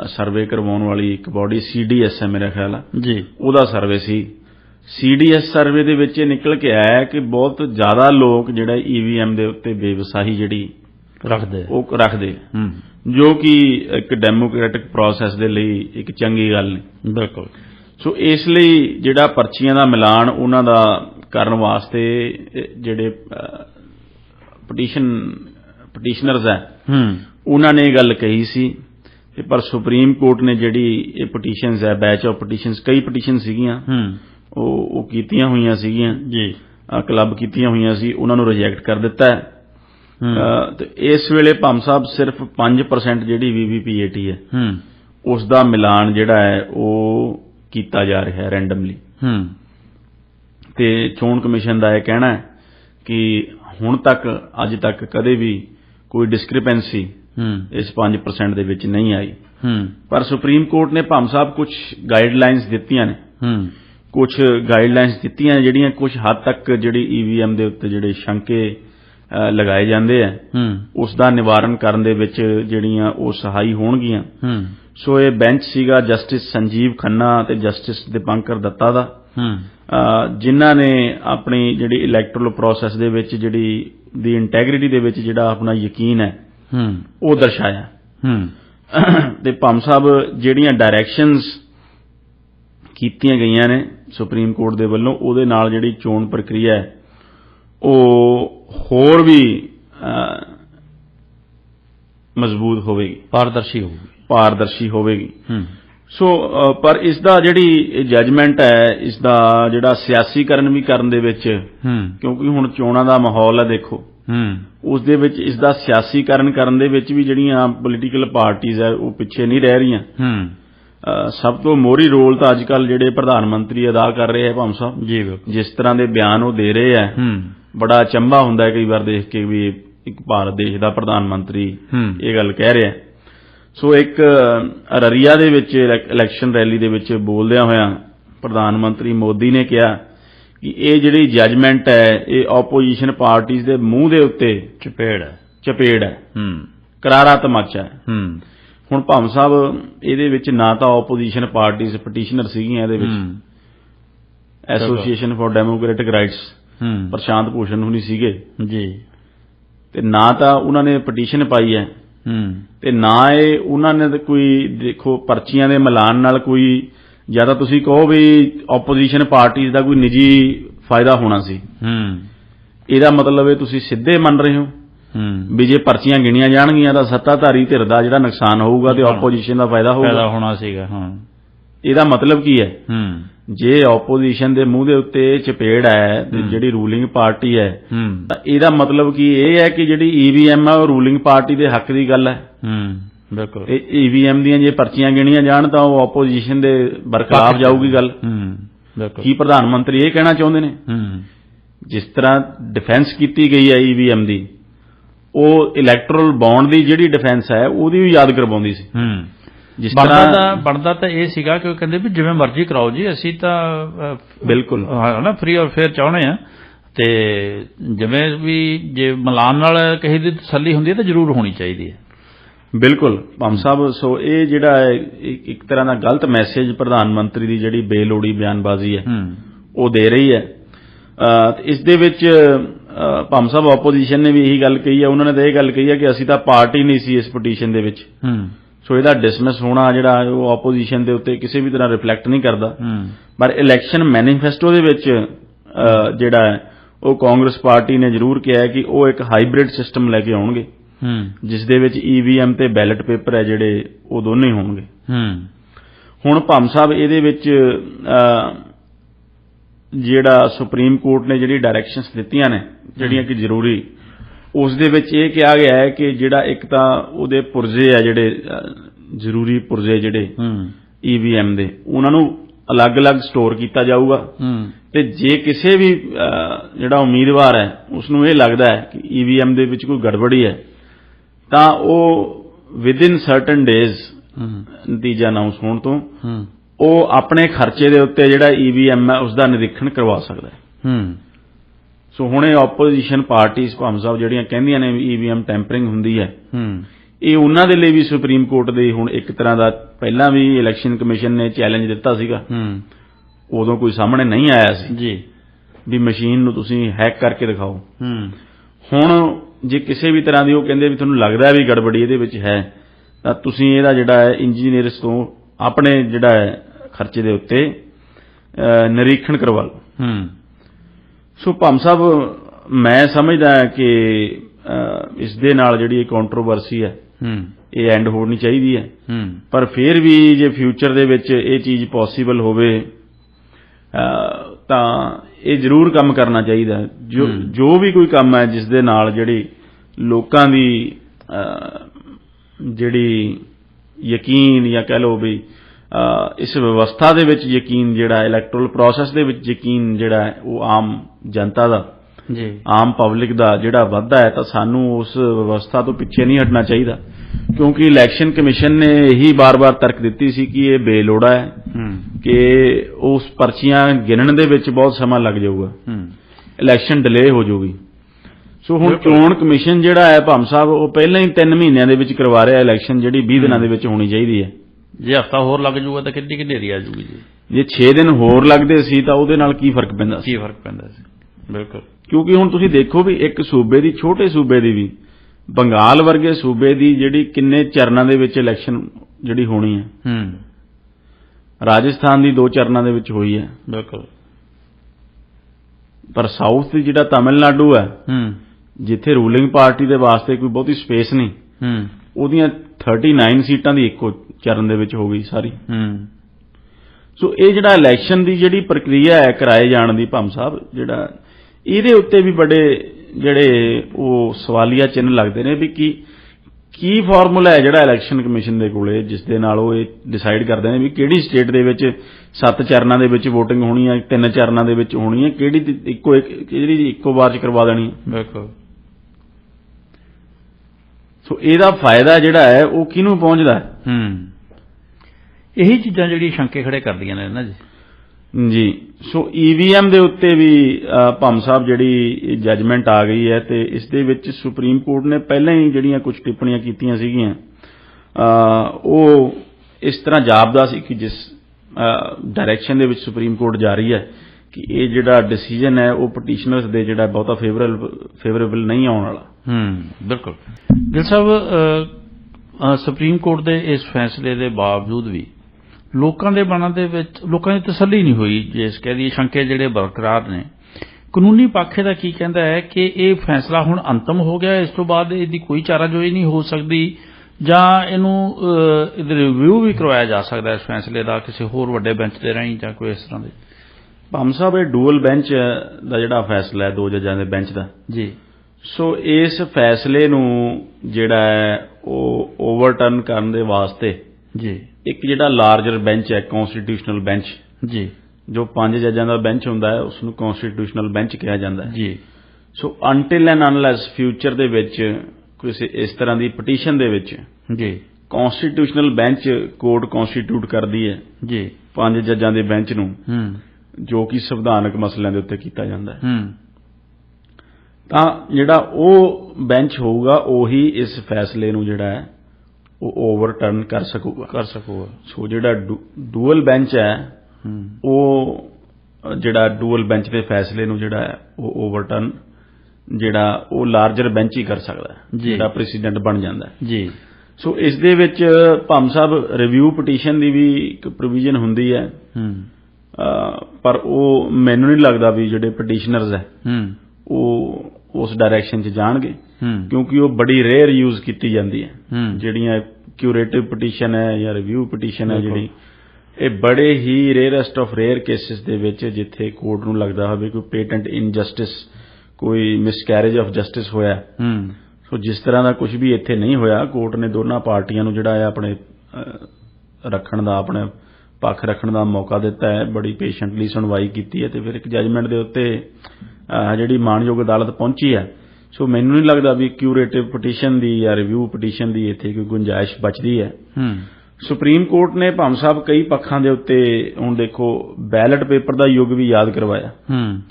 ਸਰਵੇ ਕਰਵਾਉਣ ਵਾਲੀ ਇੱਕ ਬਾਡੀ ਸੀਡੀਐਸ ਹੈ ਮੇਰਾ ਖਿਆਲ ਹੈ ਜੀ। ਉਹਦਾ ਸਰਵੇ ਸੀ। ਸੀਡੀਐਸ ਸਰਵੇ ਦੇ ਵਿੱਚ ਇਹ ਨਿਕਲ ਕੇ ਆਇਆ ਕਿ ਬਹੁਤ ਜ਼ਿਆਦਾ ਲੋਕ ਜਿਹੜਾ ਈਵੀਐਮ ਦੇ ਉੱਤੇ ਬੇਵਸਾਹੀ ਜਿਹੜੀ ਰੱਖਦੇ। ਉਹ ਰੱਖਦੇ। ਆ, ਹੂੰ। ਜੋ ਕਿ ਇੱਕ ਡੈਮੋਕ੍ਰੈਟਿਕ ਪ੍ਰੋਸੈਸ ਦੇ ਲਈ ਇੱਕ ਚੰਗੀ ਗੱਲ ਨਹੀਂ। ਬਿਲਕੁਲ। ਸੋ ਇਸ ਲਈ ਜਿਹੜਾ ਪਰਚੀਆਂ ਦਾ ਮਿਲਾਨ ਉਹਨਾਂ ਦਾ ਕਰਨ ਵਾਸਤੇ ਜਿਹੜੇ ਪਟੀਸ਼ਨ ਪਟੀਸ਼ਨਰਸ ਹੈ ਹੂੰ। ਉਹਨਾਂ ਨੇ ਇਹ ਗੱਲ ਕਹੀ ਸੀ ਤੇ ਪਰ ਸੁਪਰੀਮ ਕੋਰਟ ਨੇ ਜਿਹੜੀ ਇਹ ਪਟੀਸ਼ਨਸ ਹੈ ਬੈਚ ਆਫ ਪਟੀਸ਼ਨਸ ਕਈ ਪਟੀਸ਼ਨ ਸੀਗੀਆਂ ਹੂੰ। ਉਹ ਉਹ ਕੀਤੀਆਂ ਹੋਈਆਂ ਸੀਗੀਆਂ ਜੀ। ਕਲੱਬ ਕੀਤੀਆਂ ਹੋਈਆਂ ਸੀ ਉਹਨਾਂ ਨੂੰ ਰਿਜੈਕਟ ਕਰ ਦਿੱਤਾ ਹੈ। ਤੇ ਇਸ ਵੇਲੇ ਭੰਮ ਸਾਹਿਬ ਸਿਰਫ 5% ਜਿਹੜੀ ਵੀਵੀਪੀਏਟੀ ਹੈ। ਹੂੰ। ਉਸ ਦਾ ਮਿਲਾਨ ਜਿਹੜਾ ਹੈ ਉਹ ਕੀਤਾ ਜਾ ਰਿਹਾ ਹੈ ਰੈਂਡਮਲੀ ਹੂੰ। ਤੇ ਚੋਣ ਕਮਿਸ਼ਨ ਦਾ ਇਹ ਕਹਿਣਾ ਹੈ ਕਿ ਹੁਣ ਤੱਕ ਅੱਜ ਤੱਕ ਕਦੇ ਵੀ ਕੋਈ ਡਿਸਕ੍ਰਿਪੈਂਸੀ ਇਸ 5% ਦੇ ਵਿੱਚ ਨਹੀਂ ਆਈ। ਪਰ ਸੁਪਰੀਮ ਕੋਰਟ ਨੇ ਭੰਮ ਸਾਹਿਬ ਕੁਝ ਗਾਈਡਲਾਈਨਸ ਦਿੱਤੀਆਂ ਨੇ। ਕੁਝ ਗਾਈਡਲਾਈਨਸ ਦਿੱਤੀਆਂ ਜਿਹੜੀਆਂ ਕੁਝ ਹੱਦ ਤੱਕ ਜਿਹੜੀ ਈਵੀਐਮ ਦੇ ਉੱਤੇ ਜਿਹੜੇ ਸ਼ੰਕੇ ਲਗਾਏ ਜਾਂਦੇ ਆ। ਉਸ ਦਾ ਨਿਵਾਰਨ ਕਰਨ ਦੇ ਵਿੱਚ ਜਿਹੜੀਆਂ ਉਹ ਸਹਾਈ ਹੋਣਗੀਆਂ। ਸੋ ਇਹ ਬੈਂਚ ਸੀਗਾ ਜਸਟਿਸ ਸੰਜੀਵ ਖੰਨਾ ਤੇ ਜਸਟਿਸ ਦੀਪੰਕਰ ਦੱਤਾ ਦਾ। ਜਿਨ੍ਹਾਂ ਨੇ ਆਪਣੀ ਜਿਹੜੀ ਇਲੈਕਟਰਲ ਪ੍ਰੋਸੈਸ ਦੇ ਵਿੱਚ ਜਿਹੜੀ ਦੀ ਇੰਟੈਗ੍ਰਿਟੀ ਦੇ ਵਿੱਚ ਜਿਹੜਾ ਆਪਣਾ ਯਕੀਨ ਹੈ ਹੂੰ। ਉਹ ਦਰਸਾਇਆ। ਹੂੰ। ਤੇ ਭੰਮ ਸਾਹਿਬ ਜਿਹੜੀਆਂ ਡਾਇਰੈਕਸ਼ਨਸ ਕੀਤੀਆਂ ਗਈਆਂ ਨੇ ਸੁਪਰੀਮ ਕੋਰਟ ਦੇ ਵੱਲੋਂ ਉਹਦੇ ਨਾਲ ਜਿਹੜੀ ਚੋਣ ਪ੍ਰਕਿਰਿਆ ਹੈ ਉਹ ਹੋਰ ਵੀ ਮਜ਼ਬੂਤ ਹੋਵੇਗੀ। ਪਾਰਦਰਸ਼ੀ ਹੋਊਗੀ ਪਾਰਦਰਸ਼ੀ ਹੋਵੇਗੀ। ਹੂੰ। ਸੋ ਪਰ ਇਸ ਦਾ ਜਿਹੜੀ ਜਜਮੈਂਟ ਹੈ ਇਸ ਦਾ ਜਿਹੜਾ ਸਿਆਸੀਕਰਨ ਵੀ ਕਰਨ ਦੇ ਵਿੱਚ ਹੂੰ। ਕਿਉਂਕਿ ਹੁਣ ਚੋਣਾਂ ਦਾ ਮਾਹੌਲ ਹੈ ਦੇਖੋ। ਹੂੰ। ਉਸ ਦੇ ਵਿੱਚ ਇਸ ਦਾ ਸਿਆਸੀਕਰਨ ਕਰਨ ਦੇ ਵਿੱਚ ਵੀ ਜਿਹੜੀਆਂ ਪੋਲੀਟੀਕਲ ਪਾਰਟੀਆਂ ਹੈ ਉਹ ਪਿੱਛੇ ਨਹੀਂ ਰਹਿ ਰਹੀਆਂ। ਸਭ ਤੋਂ ਮੋਹਰੀ ਰੋਲ ਤਾਂ ਅੱਜਕੱਲ ਜਿਹੜੇ ਪ੍ਰਧਾਨ ਮੰਤਰੀ ਅਦਾ ਕਰ ਰਹੇ ਹੈ ਭਾਮ ਸਾਹਿਬ। ਜੀ ਬਿਲਕੁਲ। ਜਿਸ ਤਰ੍ਹਾਂ ਦੇ ਬਿਆਨ ਉਹ ਦੇ ਰਹੇ ਹੈ ਹੂੰ। ਬੜਾ ਅਚੰਭਾ ਹੁੰਦਾ ਹੈ ਕਈ ਵਾਰ ਦੇਖ ਕੇ ਵੀ ਇੱਕ ਭਾਰਤ ਦੇਸ਼ ਦਾ ਪ੍ਰਧਾਨ ਮੰਤਰੀ ਇਹ ਗੱਲ ਕਹਿ ਰਿਹਾ ਹੈ। ਸੋ ਇੱਕ ਰਰੀਆ ਦੇ ਵਿੱਚ ਇਲੈਕ- ਇਲੈਕਸ਼ਨ ਰੈਲੀ ਦੇ ਵਿੱਚ ਬੋਲਦਿਆਂ ਹੋਇਆਂ ਪ੍ਰਧਾਨ ਮੰਤਰੀ ਮੋਦੀ ਨੇ ਕਿਹਾ ਕਿ ਇਹ ਜਿਹੜੀ ਜੱਜਮੈਂਟ ਹੈ ਇਹ ਆਪੋਜੀਸ਼ਨ ਪਾਰਟੀਆਂ ਦੇ ਮੂੰਹ ਦੇ ਉੱਤੇ ਚਪੇੜ ਹੈ। ਚਪੇੜ ਹੈ। ਹੂੰ। ਕਰਾਰਾ ਤਮਾਚਾ ਹੈ। ਹੂੰ। ਹੁਣ ਭਾਮ ਸਾਹਿਬ ਇਹਦੇ ਵਿੱਚ ਨਾ ਤਾਂ ਆਪੋਜੀਸ਼ਨ ਪਾਰਟੀਆਂ ਪਟੀਸ਼ਨਰ ਸੀਗੀਆਂ ਇਹਦੇ ਵਿੱਚ। ਐਸੋਸੀਏਸ਼ਨ ਫਾਰ ਡੈਮੋਕ੍ਰੈਟਿਕ ਰਾਈਟਸ ਹੂੰ। ਪ੍ਰਸ਼ਾਂਤ ਭੂਸ਼ਣ ਹੁਣੀ ਸੀਗੇ। ਜੀ। ਤੇ ਨਾ ਤਾਂ ਉਹਨਾਂ ਨੇ ਪਟੀਸ਼ਨ ਪਾਈ ਹੂੰ। ਤੇ ਨਾ ਇਹ ਉਹਨਾਂ ਨੇ ਤਾਂ ਕੋਈ ਦੇਖੋ ਪਰਚੀਆਂ ਦੇ ਮਿਲਾਨ ਨਾਲ ਕੋਈ ਜ਼ਿਆਦਾ ਤੁਸੀਂ ਕਹੋ ਵੀ ਆਪੋਜੀਸ਼ਨ ਪਾਰਟੀਆਂ ਦਾ ਕੋਈ ਨਿੱਜੀ ਫਾਇਦਾ ਹੋਣਾ ਸੀ। ਹੂੰ। ਇਹਦਾ ਮਤਲਬ ਇਹ ਤੁਸੀਂ ਸਿੱਧੇ ਮੰਨ ਰਹੇ ਹੋ ਹੂੰ। ਵੀ ਜੇ ਪਰਚੀਆਂ ਗਿਣੀਆਂ ਜਾਣਗੀਆਂ ਤਾਂ ਸੱਤਾਧਾਰੀ ਧਿਰ ਦਾ ਜਿਹੜਾ ਨੁਕਸਾਨ ਹੋਊਗਾ ਤੇ। ਆਪੋਜੀਸ਼ਨ ਦਾ ਫਾਇਦਾ ਫਾਇਦਾ ਹੋਊਗਾ ਹੋਣਾ ਸੀਗਾ ਹਾਂ। ਇਹਦਾ ਮਤਲਬ ਕੀ ਹੈ? ਹੂੰ। ਜੇ ਆਪੋਜੀਸ਼ਨ ਦੇ ਮੂੰਹ ਦੇ ਉੱਤੇ ਚਪੇੜ ਹੈ ਤੇ ਜਿਹੜੀ ਰੂਲਿੰਗ ਪਾਰਟੀ ਹੈ ਹੂੰ। ਤਾਂ ਇਹਦਾ ਮਤਲਬ ਕੀ ਇਹ ਹੈ ਕਿ ਜਿਹੜੀ ਈਵੀਐਮ ਹੈ ਉਹ ਰੂਲਿੰਗ ਪਾਰਟੀ ਦੇ ਹੱਕ ਦੀ ਗੱਲ ਹੈ? ਹੂੰ ਬਿਲਕੁਲ। ਇਹ ਈਵੀਐਮ ਦੀਆਂ ਜੇ ਪਰਚੀਆਂ ਗਿਣੀਆਂ ਜਾਣ ਤਾਂ ਉਹ ਆਪੋਜੀਸ਼ਨ ਦੇ ਬਰਖਲਾਫ ਜਾਊਗੀ ਗੱਲ। ਹੂੰ ਬਿਲਕੁਲ। ਕੀ ਪ੍ਰਧਾਨ ਮੰਤਰੀ ਇਹ ਕਹਿਣਾ ਚਾਹੁੰਦੇ ਨੇ? ਹੂੰ। ਜਿਸ ਤਰ੍ਹਾਂ ਡਿਫੈਂਸ ਕੀਤੀ ਗਈ ਹੈ ਈਵੀਐਮ ਦੀ ਉਹ ਇਲੈਕਟਰਲ ਬੌਂਡ ਦੀ ਜਿਹੜੀ ਡਿਫੈਂਸ ਹੈ ਉਹਦੀ ਵੀ ਯਾਦ ਕਰਵਾਉਂਦੀ ਸੀ। ਹੂੰ। ਜਿਸ ਤਰ੍ਹਾਂ ਤਾਂ ਬਣਦਾ ਤਾਂ ਇਹ ਸੀਗਾ ਕਿ ਉਹ ਕਹਿੰਦੇ ਵੀ ਜਿਵੇਂ ਮਰਜ਼ੀ ਕਰਾਓ ਜੀ ਅਸੀਂ ਤਾਂ ਬਿਲਕੁਲ। ਹਾਂ ਨਾ ਫ੍ਰੀ ਔਰ ਫੇਅਰ ਚਾਹੁੰਦੇ ਆ ਤੇ ਜਿਵੇਂ ਵੀ ਜੇ ਮਲਾਨ ਨਾਲ ਕਿਸੇ ਦੀ ਤਸੱਲੀ ਹੁੰਦੀ ਹੈ ਤਾਂ ਜ਼ਰੂਰ ਹੋਣੀ ਚਾਹੀਦੀ ਹੈ। ਬਿਲਕੁਲ। ਭਾਮ ਸਾਹਿਬ ਸੋ ਇਹ ਜਿਹੜਾ ਇੱਕ ਤਰ੍ਹਾਂ ਦਾ ਗਲਤ ਮੈਸੇਜ ਪ੍ਰਧਾਨ ਮੰਤਰੀ ਦੀ ਜਿਹੜੀ ਬੇਲੋੜੀ ਬਿਆਨਬਾਜ਼ੀ ਹੈ ਉਹ ਦੇ ਰਹੀ ਹੈ। ਇਸ ਦੇ ਵਿੱਚ ਭਾਮ ਸਾਹਿਬ ਆਪੋਜੀਸ਼ਨ ਨੇ ਵੀ ਇਹੀ ਗੱਲ ਕਹੀ ਹੈ ਉਹਨਾਂ ਨੇ ਤਾਂ ਇਹ ਗੱਲ ਕਹੀ ਹੈ ਕਿ ਅਸੀਂ ਤਾਂ ਪਾਰਟੀ ਨਹੀਂ ਸੀ ਇਸ ਪਟੀਸ਼ਨ ਦੇ ਵਿੱਚ। ਹੂੰ। ਸੋ ਇਹਦਾ ਡਿਸਮਿਸ ਹੋਣਾ ਜਿਹੜਾ ਉਹ ਆਪੋਜੀਸ਼ਨ ਦੇ ਉੱਤੇ ਕਿਸੇ ਵੀ ਤਰ੍ਹਾਂ ਰਿਫਲੈਕਟ ਨਹੀਂ ਕਰਦਾ। ਪਰ ਇਲੈਕਸ਼ਨ ਮੈਨੀਫੈਸਟੋ ਦੇ ਵਿੱਚ ਜਿਹੜਾ ਹੈ ਉਹ ਕਾਂਗਰਸ ਪਾਰਟੀ ਨੇ ਜ਼ਰੂਰ ਕਿਹਾ ਹੈ ਕਿ ਉਹ ਇੱਕ ਹਾਈਬ੍ਰਿਡ ਸਿਸਟਮ ਲੈ ਕੇ ਆਉਣਗੇ। ਜਿਸ ਦੇ ਵਿੱਚ ਈਵੀਐਮ ਤੇ ਬੈਲਟ ਪੇਪਰ ਹੈ ਜਿਹੜੇ ਉਹ ਦੋਨੇ ਹੀ। ਹੋਣਗੇ ਹੁਣ ਭੰਮ ਸਾਹਿਬ ਇਹਦੇ ਵਿੱਚ ਜਿਹੜਾ ਸੁਪਰੀਮ ਕੋਰਟ ਨੇ ਜਿਹੜੀ ਡਾਇਰੈਕਸ਼ਨਸ ਦਿੱਤੀਆਂ ਨੇ ਜਿਹੜੀਆਂ ਕਿ ਜ਼ਰੂਰੀ ਉਸ ਦੇ ਵਿੱਚ ਇਹ ਕਿਹਾ ਗਿਆ ਹੈ ਕਿ ਜਿਹੜਾ ਇੱਕ ਤਾਂ ਉਹਦੇ ਪੁਰਜ਼ੇ ਆ ਜਿਹੜੇ ਜ਼ਰੂਰੀ ਪੁਰਜ਼ੇ ਜਿਹੜੇ ਹੂੰ। ਈਵੀਐਮ ਦੇ ਉਹਨਾਂ ਨੂੰ ਅਲੱਗ-ਅਲੱਗ ਸਟੋਰ ਕੀਤਾ ਜਾਊਗਾ। ਹੂੰ। ਤੇ ਜੇ ਕਿਸੇ ਵੀ ਜਿਹੜਾ ਉਮੀਦਵਾਰ ਹੈ ਉਸ ਨੂੰ ਇਹ ਲੱਗਦਾ ਹੈ ਕਿ ਈਵੀਐਮ ਦੇ ਵਿੱਚ ਕੋਈ ਗੜਬੜੀ ਹੈ ਤਾਂ ਉਹ ਵਿਦਿਨ ਸਰਟਨ ਡੇਜ਼ ਹੂੰ। ਨਤੀਜਾ ਅਨਾਉਂਸ ਹੋਣ ਤੋਂ ਹੂੰ। ਉਹ ਆਪਣੇ ਖਰਚੇ ਦੇ ਉੱਤੇ ਜਿਹੜਾ ਈਵੀਐਮ ਹੈ ਉਸ ਦਾ ਨਿਰੀਖਣ ਕਰਵਾ ਸਕਦਾ ਹੈ। ਹੂੰ। ਸੋ ਹੁਣ ਇਹ ਆਪੋਜੀਸ਼ਨ ਪਾਰਟੀਆਂ ਭਾਮ ਸਾਹਿਬ ਜਿਹੜੀਆਂ ਕਹਿੰਦੀਆਂ ਨੇ ਈਵੀਐਮ ਟੈਂਪਰਿੰਗ ਹੁੰਦੀ ਹੈ ਹੂੰ। ਇਹ ਉਹਨਾਂ ਦੇ ਲਈ ਵੀ ਸੁਪਰੀਮ ਕੋਰਟ ਦੇ ਹੁਣ ਇੱਕ ਤਰ੍ਹਾਂ ਦਾ ਪਹਿਲਾਂ ਵੀ ਇਲੈਕਸ਼ਨ ਕਮਿਸ਼ਨ ਨੇ ਚੈਲੰਜ ਦਿੱਤਾ ਸੀਗਾ। ਹੂੰ। ਉਦੋਂ ਕੋਈ ਸਾਹਮਣੇ ਨਹੀਂ ਆਇਆ ਸੀ। ਜੀ। ਵੀ ਮਸ਼ੀਨ ਨੂੰ ਤੁਸੀਂ ਹੈਕ ਕਰਕੇ ਦਿਖਾਓ। ਹੂੰ। ਹੁਣ ਜੇ ਕਿਸੇ ਵੀ ਤਰ੍ਹਾਂ ਦੀ ਉਹ ਕਹਿੰਦੇ ਵੀ ਤੁਹਾਨੂੰ ਲੱਗਦਾ ਵੀ ਗੜਬੜੀ ਇਹਦੇ ਵਿੱਚ ਹੈ ਤਾਂ ਤੁਸੀਂ ਇਹਦਾ ਜਿਹੜਾ ਹੈ ਇੰਜੀਨੀਅਰਸ ਤੋਂ ਆਪਣੇ ਜਿਹੜਾ ਹੈ ਖਰਚੇ ਦੇ ਉੱਤੇ ਨਿਰੀਖਣ ਕਰਵਾ ਲਓ। ਹੂੰ। ਸੋ ਭੰਮ ਸਾਹਿਬ ਮੈਂ ਸਮਝਦਾ ਕਿ ਇਸ ਦੇ ਨਾਲ ਜਿਹੜੀ ਇਹ ਕੰਟਰੋਵਰਸੀ ਹੈ ਹੂੰ ਇਹ ਐਂਡ ਹੋਣੀ ਚਾਹੀਦੀ ਹੈ ਹੂੰ ਪਰ ਫਿਰ ਵੀ ਜੇ ਫਿਊਚਰ ਦੇ ਵਿੱਚ ਇਹ ਚੀਜ਼ ਪੋਸੀਬਲ ਹੋਵੇ ਤਾਂ ਇਹ ਜ਼ਰੂਰ ਕੰਮ ਕਰਨਾ ਚਾਹੀਦਾ। ਜੋ। ਜੋ ਵੀ ਕੋਈ ਕੰਮ ਹੈ ਜਿਸ ਦੇ ਨਾਲ ਜਿਹੜੀ ਲੋਕਾਂ ਦੀ ਜਿਹੜੀ ਯਕੀਨ ਜਾਂ ਕਹਿ ਲਓ ਵੀ ਇਸ ਵਿਵਸਥਾ ਦੇ ਵਿੱਚ ਯਕੀਨ ਜਿਹੜਾ ਇਲੈਕਟੋਰਲ ਪ੍ਰੋਸੈਸ ਦੇ ਵਿੱਚ ਯਕੀਨ ਜਿਹੜਾ ਉਹ ਆਮ ਜਨਤਾ ਦਾ ਜੀ। ਆਮ ਪਬਲਿਕ ਦਾ ਜਿਹੜਾ ਵਾਧਾ ਹੈ ਤਾਂ ਸਾਨੂੰ ਉਸ ਵਿਵਸਥਾ ਤੋਂ ਪਿੱਛੇ ਨਹੀਂ ਹਟਣਾ ਚਾਹੀਦਾ। ਕਿਉਂਕਿ ਇਲੈਕਸ਼ਨ ਕਮਿਸ਼ਨ ਨੇ ਇਹੀ ਬਾਰ-ਬਾਰ ਤਰਕ ਦਿੱਤੀ ਸੀ ਕਿ ਇਹ ਬੇਲੋੜਾ ਹੈ ਕਿ ਉਸ ਪਰਚੀਆਂ ਗਿਣਨ ਦੇ ਵਿੱਚ ਬਹੁਤ ਸਮਾਂ ਲੱਗ ਜਾਊਗਾ। ਇਲੈਕਸ਼ਨ ਡਿਲੇ ਹੋ ਜਾਊਗੀ। ਸੋ ਹੁਣ। ਚੋਣ ਕਮਿਸ਼ਨ ਜਿਹੜਾ ਹੈ ਭੰਮ ਸਾਹਿਬ ਉਹ ਪਹਿਲਾਂ ਹੀ 3 ਮਹੀਨਿਆਂ ਦੇ ਵਿੱਚ ਕਰਵਾ ਰਿਹਾ ਇਲੈਕਸ਼ਨ ਜਿਹੜੀ 20 ਦਿਨਾਂ ਦੇ ਵਿੱਚ ਹੋਣੀ ਚਾਹੀਦੀ ਹੈ। ਜੇ ਹਫਤਾ ਹੋਰ ਲੱਗ ਜਾਊਗਾ ਤਾਂ ਕਿੰਨੀ ਕਿ ਆ ਜਾਊਗੀ ਜੀ? ਜੇ 6 ਦਿਨ ਹੋਰ ਲੱਗਦੇ ਸੀ ਤਾਂ ਉਹਦੇ ਨਾਲ ਕੀ ਫ਼ਰਕ ਪੈਂਦਾ ਸੀ? ਕੀ ਫ਼ਰਕ ਪੈਂਦਾ ਸੀ? ਬਿਲਕੁਲ। ਕਿਉਂਕਿ ਹੁਣ ਤੁਸੀਂ ਦੇਖੋ ਵੀ ਇੱਕ ਸੂਬੇ ਦੀ ਛੋਟੇ ਸੂਬੇ ਦੀ ਵੀ ਬੰਗਾਲ ਵਰਗੇ ਸੂਬੇ ਦੀ ਜਿਹੜੀ ਕਿੰਨੇ ਚਰਨਾਂ ਦੇ ਵਿੱਚ ਇਲੈਕਸ਼ਨ ਜਿਹੜੀ ਹੋਣੀ ਹੈ। ਹੂੰ। ਰਾਜਸਥਾਨ ਦੀ ਦੋ ਚਰਨਾਂ ਦੇ ਵਿੱਚ ਹੋਈ ਹੈ। ਬਿਲਕੁਲ। ਪਰ ਸਾਊਥ ਦੀ ਜਿਹੜਾ ਤਾਮਿਲਨਾਡੂ ਹੈ ਹੂੰ। ਜਿੱਥੇ ਰੂਲਿੰਗ ਪਾਰਟੀ ਦੇ ਵਾਸਤੇ ਕੋਈ ਬਹੁਤੀ ਸਪੇਸ ਨਹੀਂ ਹੂੰ। ਉਹਦੀਆਂ 39 ਸੀਟਾਂ ਦੀ ਇੱਕੋ ਚਰਨ ਦੇ ਵਿੱਚ ਹੋ ਗਈ ਸਾਰੀ। ਹੂੰ। ਸੋ ਇਹ ਜਿਹੜਾ ਇਲੈਕਸ਼ਨ ਦੀ ਜਿਹੜੀ ਪ੍ਰਕਿਰਿਆ ਹੈ ਕਰਾਏ ਜਾਣ ਦੀ ਭੰਮ ਸਾਹਿਬ ਜਿਹੜਾ ਇਹਦੇ ਉੱਤੇ ਵੀ ਬੜੇ ਜਿਹੜੇ ਉਹ ਸਵਾਲੀਆ ਚਿੰਨ੍ਹ ਲੱਗਦੇ ਨੇ ਵੀ ਕੀ ਕੀ ਫਾਰਮੂਲਾ ਹੈ ਜਿਹੜਾ ਇਲੈਕਸ਼ਨ ਕਮਿਸ਼ਨ ਦੇ ਕੋਲੇ ਜਿਸ ਦੇ ਨਾਲ ਉਹ ਇਹ ਡਿਸਾਈਡ ਕਰਦੇ ਨੇ ਵੀ ਕਿਹੜੀ ਸਟੇਟ ਦੇ ਵਿੱਚ ਸੱਤ ਚਰਨਾਂ ਦੇ ਵਿੱਚ VOTING ਹੋਣੀ ਹੈ ਤਿੰਨ ਚਰਨਾਂ ਦੇ ਵਿੱਚ ਹੋਣੀ ਹੈ ਕਿਹੜੀ ਇੱਕੋ ਇੱਕ ਕਿਹੜੀ ਦੀ ਇੱਕੋ ਵਾਰ ਚ ਕਰਵਾ ਦੇਣੀ ਹੈ ਬਿਲਕੁਲ। ਸੋ ਇਹਦਾ ਫਾਇਦਾ ਜਿਹੜਾ ਹੈ ਉਹ ਕਿਹਨੂੰ ਪਹੁੰਚਦਾ ਹੈ? ਹੂੰ। ਇਹੀ ਚੀਜ਼ਾਂ ਜਿਹੜੀ ਸ਼ੰਕੇ ਖੜੇ ਕਰਦੀਆਂ ਨੇ ਨਾ ਜੀ। ਜੀ ਸੋ ਈਵੀਐਮ ਦੇ ਉੱਤੇ ਵੀ ਭੰਮ ਸਾਹਿਬ ਜਿਹੜੀ ਜੱਜਮੈਂਟ ਆ ਗਈ ਹੈ ਤੇ ਇਸ ਦੇ ਵਿੱਚ ਸੁਪਰੀਮ ਕੋਰਟ ਨੇ ਪਹਿਲਾਂ ਹੀ ਜਿਹੜੀਆਂ ਕੁਝ ਟਿੱਪਣੀਆਂ ਕੀਤੀਆਂ ਸੀਗੀਆਂ ਉਹ ਇਸ ਤਰ੍ਹਾਂ ਜਾਪਦਾ ਸੀ ਕਿ ਜਿਸ ਡਾਇਰੈਕਸ਼ਨ ਦੇ ਵਿੱਚ ਸੁਪਰੀਮ ਕੋਰਟ ਜਾ ਰਹੀ ਹੈ ਕਿ ਇਹ ਜਿਹੜਾ ਡਿਸੀਜਨ ਹੈ ਉਹ ਪਟੀਸ਼ਨਰਸ ਦੇ ਜਿਹੜਾ ਬਹੁਤਾ ਫੇਵਰੇਬਲ ਫੇਵਰੇਬਲ ਨਹੀਂ ਆਉਣ ਵਾਲਾ। ਹੂੰ ਬਿਲਕੁਲ। ਗਿਲ ਸਾਹਿਬ ਸੁਪਰੀਮ ਕੋਰਟ ਦੇ ਇਸ ਫੈਸਲੇ ਦੇ ਬਾਵਜੂਦ ਵੀ ਲੋਕਾਂ ਦੇ ਮਨਾਂ ਦੇ ਵਿੱਚ ਲੋਕਾਂ ਦੀ ਤਸੱਲੀ ਨਹੀਂ ਹੋਈ ਜਿਸ ਕਹਿ ਦੀ ਸ਼ੰਕੇ ਜਿਹੜੇ ਬਰਕਰਾਰ ਨੇ। ਕਾਨੂੰਨੀ ਪੱਖ ਦਾ ਕੀ ਕਹਿੰਦਾ ਹੈ ਕਿ ਇਹ ਫੈਸਲਾ ਹੁਣ ਅੰਤਮ ਹੋ ਗਿਆ ਇਸ ਤੋਂ ਬਾਅਦ ਇਹਦੀ ਕੋਈ ਚਾਰਾਜੋਈ ਨਹੀਂ ਹੋ ਸਕਦੀ ਜਾਂ ਇਹਨੂੰ ਇਹਦਾ ਰਿਵਿਊ ਵੀ ਕਰਵਾਇਆ ਜਾ ਸਕਦਾ ਇਸ ਫੈਸਲੇ ਦਾ ਕਿਸੇ ਹੋਰ ਵੱਡੇ ਬੈਂਚ ਦੇ ਰਾਹੀਂ ਜਾਂ ਕੋਈ ਇਸ ਤਰ੍ਹਾਂ ਦੇ। ਭੰਮ ਸਾਹਿਬ ਇਹ ਡੂਅਲ ਬੈਂਚ ਦਾ ਜਿਹੜਾ ਫੈਸਲਾ ਹੈ ਦੋ ਜੱਜਾਂ ਦੇ ਬੈਂਚ ਦਾ। ਜੀ। ਸੋ ਇਸ ਫੈਸਲੇ ਨੂੰ ਜਿਹੜਾ ਹੈ ਉਹ ਓਵਰਟਰਨ ਕਰਨ ਦੇ ਵਾਸਤੇ ਜੀ। ਇੱਕ ਜਿਹੜਾ ਲਾਰਜਰ ਬੈਂਚ ਹੈ ਕਨਸਟੀਟਿਊਸ਼ਨਲ ਬੈਂਚ ਜੀ। ਜੋ ਪੰਜ ਜੱਜਾਂ ਦਾ ਬੈਂਚ ਹੁੰਦਾ ਹੈ ਉਸ ਨੂੰ ਕਨਸਟੀਟਿਊਸ਼ਨਲ ਬੈਂਚ ਕਿਹਾ ਜਾਂਦਾ ਹੈ। ਜੀ। So until and unless future ਦੇ ਵਿੱਚ ਕਿਸੇ ਇਸ ਤਰ੍ਹਾਂ ਦੀ ਪਟੀਸ਼ਨ ਦੇ ਵਿੱਚ ਜੀ। ਕਨਸਟੀਟਿਊਸ਼ਨਲ ਬੈਂਚ ਕੋਰਟ ਕਨਸਟੀਟਿਊਟ ਕਰਦੀ ਹੈ ਜੀ। ਪੰਜ ਜੱਜਾਂ ਦੇ ਬੈਂਚ ਨੂੰ ਹੂੰ। ਜੋ ਕਿ ਸੰਵਿਧਾਨਕ ਮਸਲਿਆਂ ਦੇ ਉੱਤੇ ਕੀਤਾ ਜਾਂਦਾ ਹੈ। ਹੂੰ। ਤਾਂ ਜਿਹੜਾ ਉਹ ਬੈਂਚ ਹੋਊਗਾ ਉਹੀ ਇਸ ਫੈਸਲੇ ਨੂੰ ਜਿਹੜਾ ਹੈ ਉਹ ਓਵਰਟਰਨ ਕਰ ਸਕੂਗਾ। ਕਰ ਸਕੂਗਾ। ਸੋ ਜਿਹੜਾ ਡੂਅਲ ਬੈਂਚ ਹੈ ਉਹ ਜਿਹੜਾ ਡੂਅਲ ਬੈਂਚ ਦੇ ਫੈਸਲੇ ਨੂੰ ਜਿਹੜਾ ਉਹ ਓਵਰਟਰਨ ਜਿਹੜਾ ਉਹ ਲਾਰਜਰ ਬੈਂਚ ਹੀ ਕਰ ਸਕਦਾ। ਜਿਹੜਾ ਪ੍ਰੈਸੀਡੈਂਟ ਬਣ ਜਾਂਦਾ ਜੀ। ਸੋ ਇਸ ਦੇ ਵਿੱਚ ਭੰਮ ਸਾਹਿਬ ਰਿਵਿਊ ਪਟੀਸ਼ਨ ਦੀ ਵੀ ਇੱਕ ਪ੍ਰੋਵੀਜ਼ਨ ਹੁੰਦੀ ਹੈ। ਪਰ ਉਹ ਮੈਨੂੰ ਨਹੀਂ ਲੱਗਦਾ ਵੀ ਜਿਹੜੇ ਪਟੀਸ਼ਨਰਸ ਹੈ ਉਹ ਉਸ ਡਾਇਰੈਕਸ਼ਨ 'ਚ ਜਾਣਗੇ। ਕਿਉਂਕਿ ਉਹ ਬੜੀ ਰੇਅਰ ਯੂਜ਼ ਕੀਤੀ ਜਾਂਦੀ ਹੂੰ। ਜਿਹੜੀਆਂ ਕਿਊਰੇਟਿਵ ਪਟੀਸ਼ਨ ਹੈ ਜਾਂ ਰਿਵਿਊ ਪਟੀਸ਼ਨ ਹੈ। ਜਿਹੜੀ ਇਹ ਬੜੇ ਹੀ ਰੇਅਰੈਸਟ ਆਫ ਰੇਅਰ ਕੇਸਿਸ ਦੇ ਵਿੱਚ ਜਿੱਥੇ ਕੋਰਟ ਨੂੰ ਲੱਗਦਾ ਹੋਵੇ ਕੋਈ ਪੇਟੈਂਟ ਇਨਜਸਟਿਸ ਕੋਈ ਮਿਸਕੈਰੇਜ ਆਫ ਜਸਟਿਸ ਹੋਇਆ ਹੂੰ। ਸੋ ਜਿਸ ਤਰ੍ਹਾਂ ਦਾ ਕੁਝ ਵੀ ਇੱਥੇ ਨਹੀਂ ਹੋਇਆ ਕੋਰਟ ਨੇ ਦੋਨਾਂ ਪਾਰਟੀਆਂ ਨੂੰ ਜਿਹੜਾ ਹੈ ਆਪਣੇ ਰੱਖਣ ਦਾ ਆਪਣੇ ਪੱਖ ਰੱਖਣ ਦਾ ਮੌਕਾ ਦਿੱਤਾ ਹੈ। ਬੜੀ ਪੇਸ਼ੈਂਟਲੀ ਸੁਣਵਾਈ ਕੀਤੀ ਹੈ ਤੇ ਫਿਰ ਇੱਕ ਜੱਜਮੈਂਟ ਦੇ ਉੱਤੇ ਜਿਹੜੀ ਮਾਣਯੋਗ ਅਦਾਲਤ ਪਹੁੰਚੀ ਹੈ ਸੋ ਮੈਨੂੰ ਨਹੀਂ ਲੱਗਦਾ ਵੀ ਕਿਊਰੇਟਿਵ ਪਟੀਸ਼ਨ ਦੀ ਜਾਂ ਰਿਵਿਊ ਪਟੀਸ਼ਨ ਦੀ ਇੱਥੇ ਕੋਈ ਗੁੰਜਾਇਸ਼ ਬਚਦੀ ਹੈ। ਹੂੰ। ਸੁਪਰੀਮ ਕੋਰਟ ਨੇ ਭਾਮ ਸਾਹਿਬ ਕਈ ਪੱਖਾਂ ਦੇ ਉੱਤੇ ਹੁਣ ਦੇਖੋ ਬੈਲਟ ਪੇਪਰ ਦਾ ਯੁੱਗ ਵੀ ਯਾਦ ਕਰਵਾਇਆ। ਹੂੰ।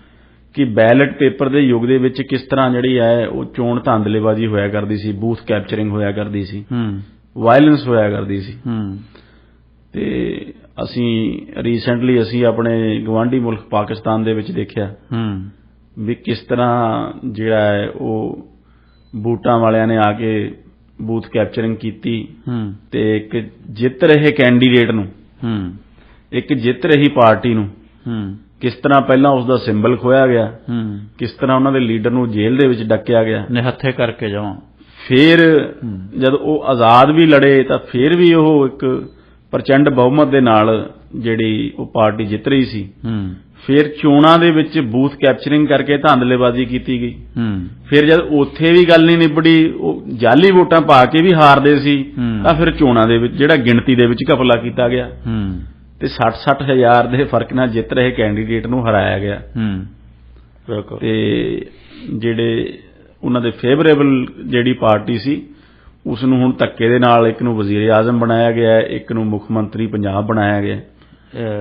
ਕਿ ਬੈਲਟ ਪੇਪਰ ਦੇ ਯੁੱਗ ਦੇ ਵਿੱਚ ਕਿਸ ਤਰ੍ਹਾਂ ਜਿਹੜੀ ਹੈ ਉਹ ਚੋਣ ਧਾਂਦਲੇਬਾਜ਼ੀ ਹੋਇਆ ਕਰਦੀ ਸੀ ਬੂਥ ਕੈਪਚਰਿੰਗ ਹੋਇਆ ਕਰਦੀ ਸੀ। ਹੂੰ। ਵਾਇਲੈਂਸ ਹੋਇਆ ਕਰਦੀ ਸੀ। ਹੂੰ। ਤੇ ਅਸੀਂ ਰੀਸੈਂਟਲੀ ਅਸੀਂ ਆਪਣੇ ਗਵਾਂਢੀ ਮੁਲਕ ਪਾਕਿਸਤਾਨ ਦੇ ਵਿੱਚ ਦੇਖਿਆ। ਹੂੰ। ਵੀ ਕਿਸ ਤਰ੍ਹਾਂ ਜਿਹੜਾ ਹੈ ਉਹ ਬੂਟਾਂ ਵਾਲਿਆਂ ਨੇ ਆ ਕੇ ਬੂਥ ਕੈਪਚਰਿੰਗ ਕੀਤੀ ਤੇ ਇੱਕ ਜਿੱਤ ਰਹੇ ਕੈਂਡੀਡੇਟ ਨੂੰ ਹੂੰ। ਇੱਕ ਜਿੱਤ ਰਹੀ ਪਾਰਟੀ ਨੂੰ ਹੂੰ। ਕਿਸ ਤਰ੍ਹਾਂ ਪਹਿਲਾਂ ਉਸ ਦਾ ਸਿੰਬਲ ਖੋਇਆ ਗਿਆ ਹੂੰ। ਕਿਸ ਤਰ੍ਹਾਂ ਉਹਨਾਂ ਦੇ ਲੀਡਰ ਨੂੰ ਜੇਲ੍ਹ ਦੇ ਵਿੱਚ ਡੱਕਿਆ ਗਿਆ। ਨਿਹੱਥੇ ਕਰਕੇ ਜਾਵਾਂ ਫਿਰ ਜਦ ਉਹ ਆਜ਼ਾਦ ਵੀ ਲੜੇ ਤਾਂ ਫਿਰ ਵੀ ਉਹ ਇੱਕ ਪ੍ਰਚੰਡ ਬਹੁਮਤ ਦੇ ਨਾਲ ਜਿਹੜੀ ਉਹ ਪਾਰਟੀ ਜਿੱਤ ਰਹੀ ਸੀ। ਫਿਰ ਚੋਣਾਂ ਦੇ ਵਿੱਚ ਬੂਥ ਕੈਪਚਰਿੰਗ ਕਰਕੇ ਧਾਂਦਲੇਬਾਜ਼ੀ ਕੀਤੀ ਗਈ। ਹੂੰ। ਫਿਰ ਜਦ ਉੱਥੇ ਵੀ ਗੱਲ ਨਹੀਂ ਨਿਬੜੀ ਉਹ ਜਾਲੀ ਵੋਟਾਂ ਪਾ ਕੇ ਵੀ ਹਾਰਦੇ ਸੀ। ਤਾਂ ਫਿਰ ਚੋਣਾਂ ਦੇ ਵਿੱਚ ਜਿਹੜਾ ਗਿਣਤੀ ਦੇ ਵਿੱਚ ਘਪਲਾ ਕੀਤਾ ਗਿਆ। ਹੂੰ। ਤੇ 60-60 ਹਜ਼ਾਰ ਦੇ ਫ਼ਰਕ ਨਾਲ ਜਿੱਤ ਰਹੇ ਕੈਂਡੀਡੇਟ ਨੂੰ ਹਰਾਇਆ ਗਿਆ। ਹੂੰ। ਬਿਲਕੁਲ। ਤੇ ਜਿਹੜੇ ਉਹਨਾਂ ਦੇ ਫੇਵਰੇਬਲ ਜਿਹੜੀ ਪਾਰਟੀ ਸੀ ਉਸ ਨੂੰ ਹੁਣ ਧੱਕੇ ਦੇ ਨਾਲ ਇੱਕ ਨੂੰ ਵਜ਼ੀਰ ਆਜ਼ਮ ਬਣਾਇਆ ਗਿਆ ਹੈ ਇੱਕ ਨੂੰ ਮੁੱਖ ਮੰਤਰੀ ਪੰਜਾਬ ਬਣਾਇਆ ਗਿਆ। ਹੈ।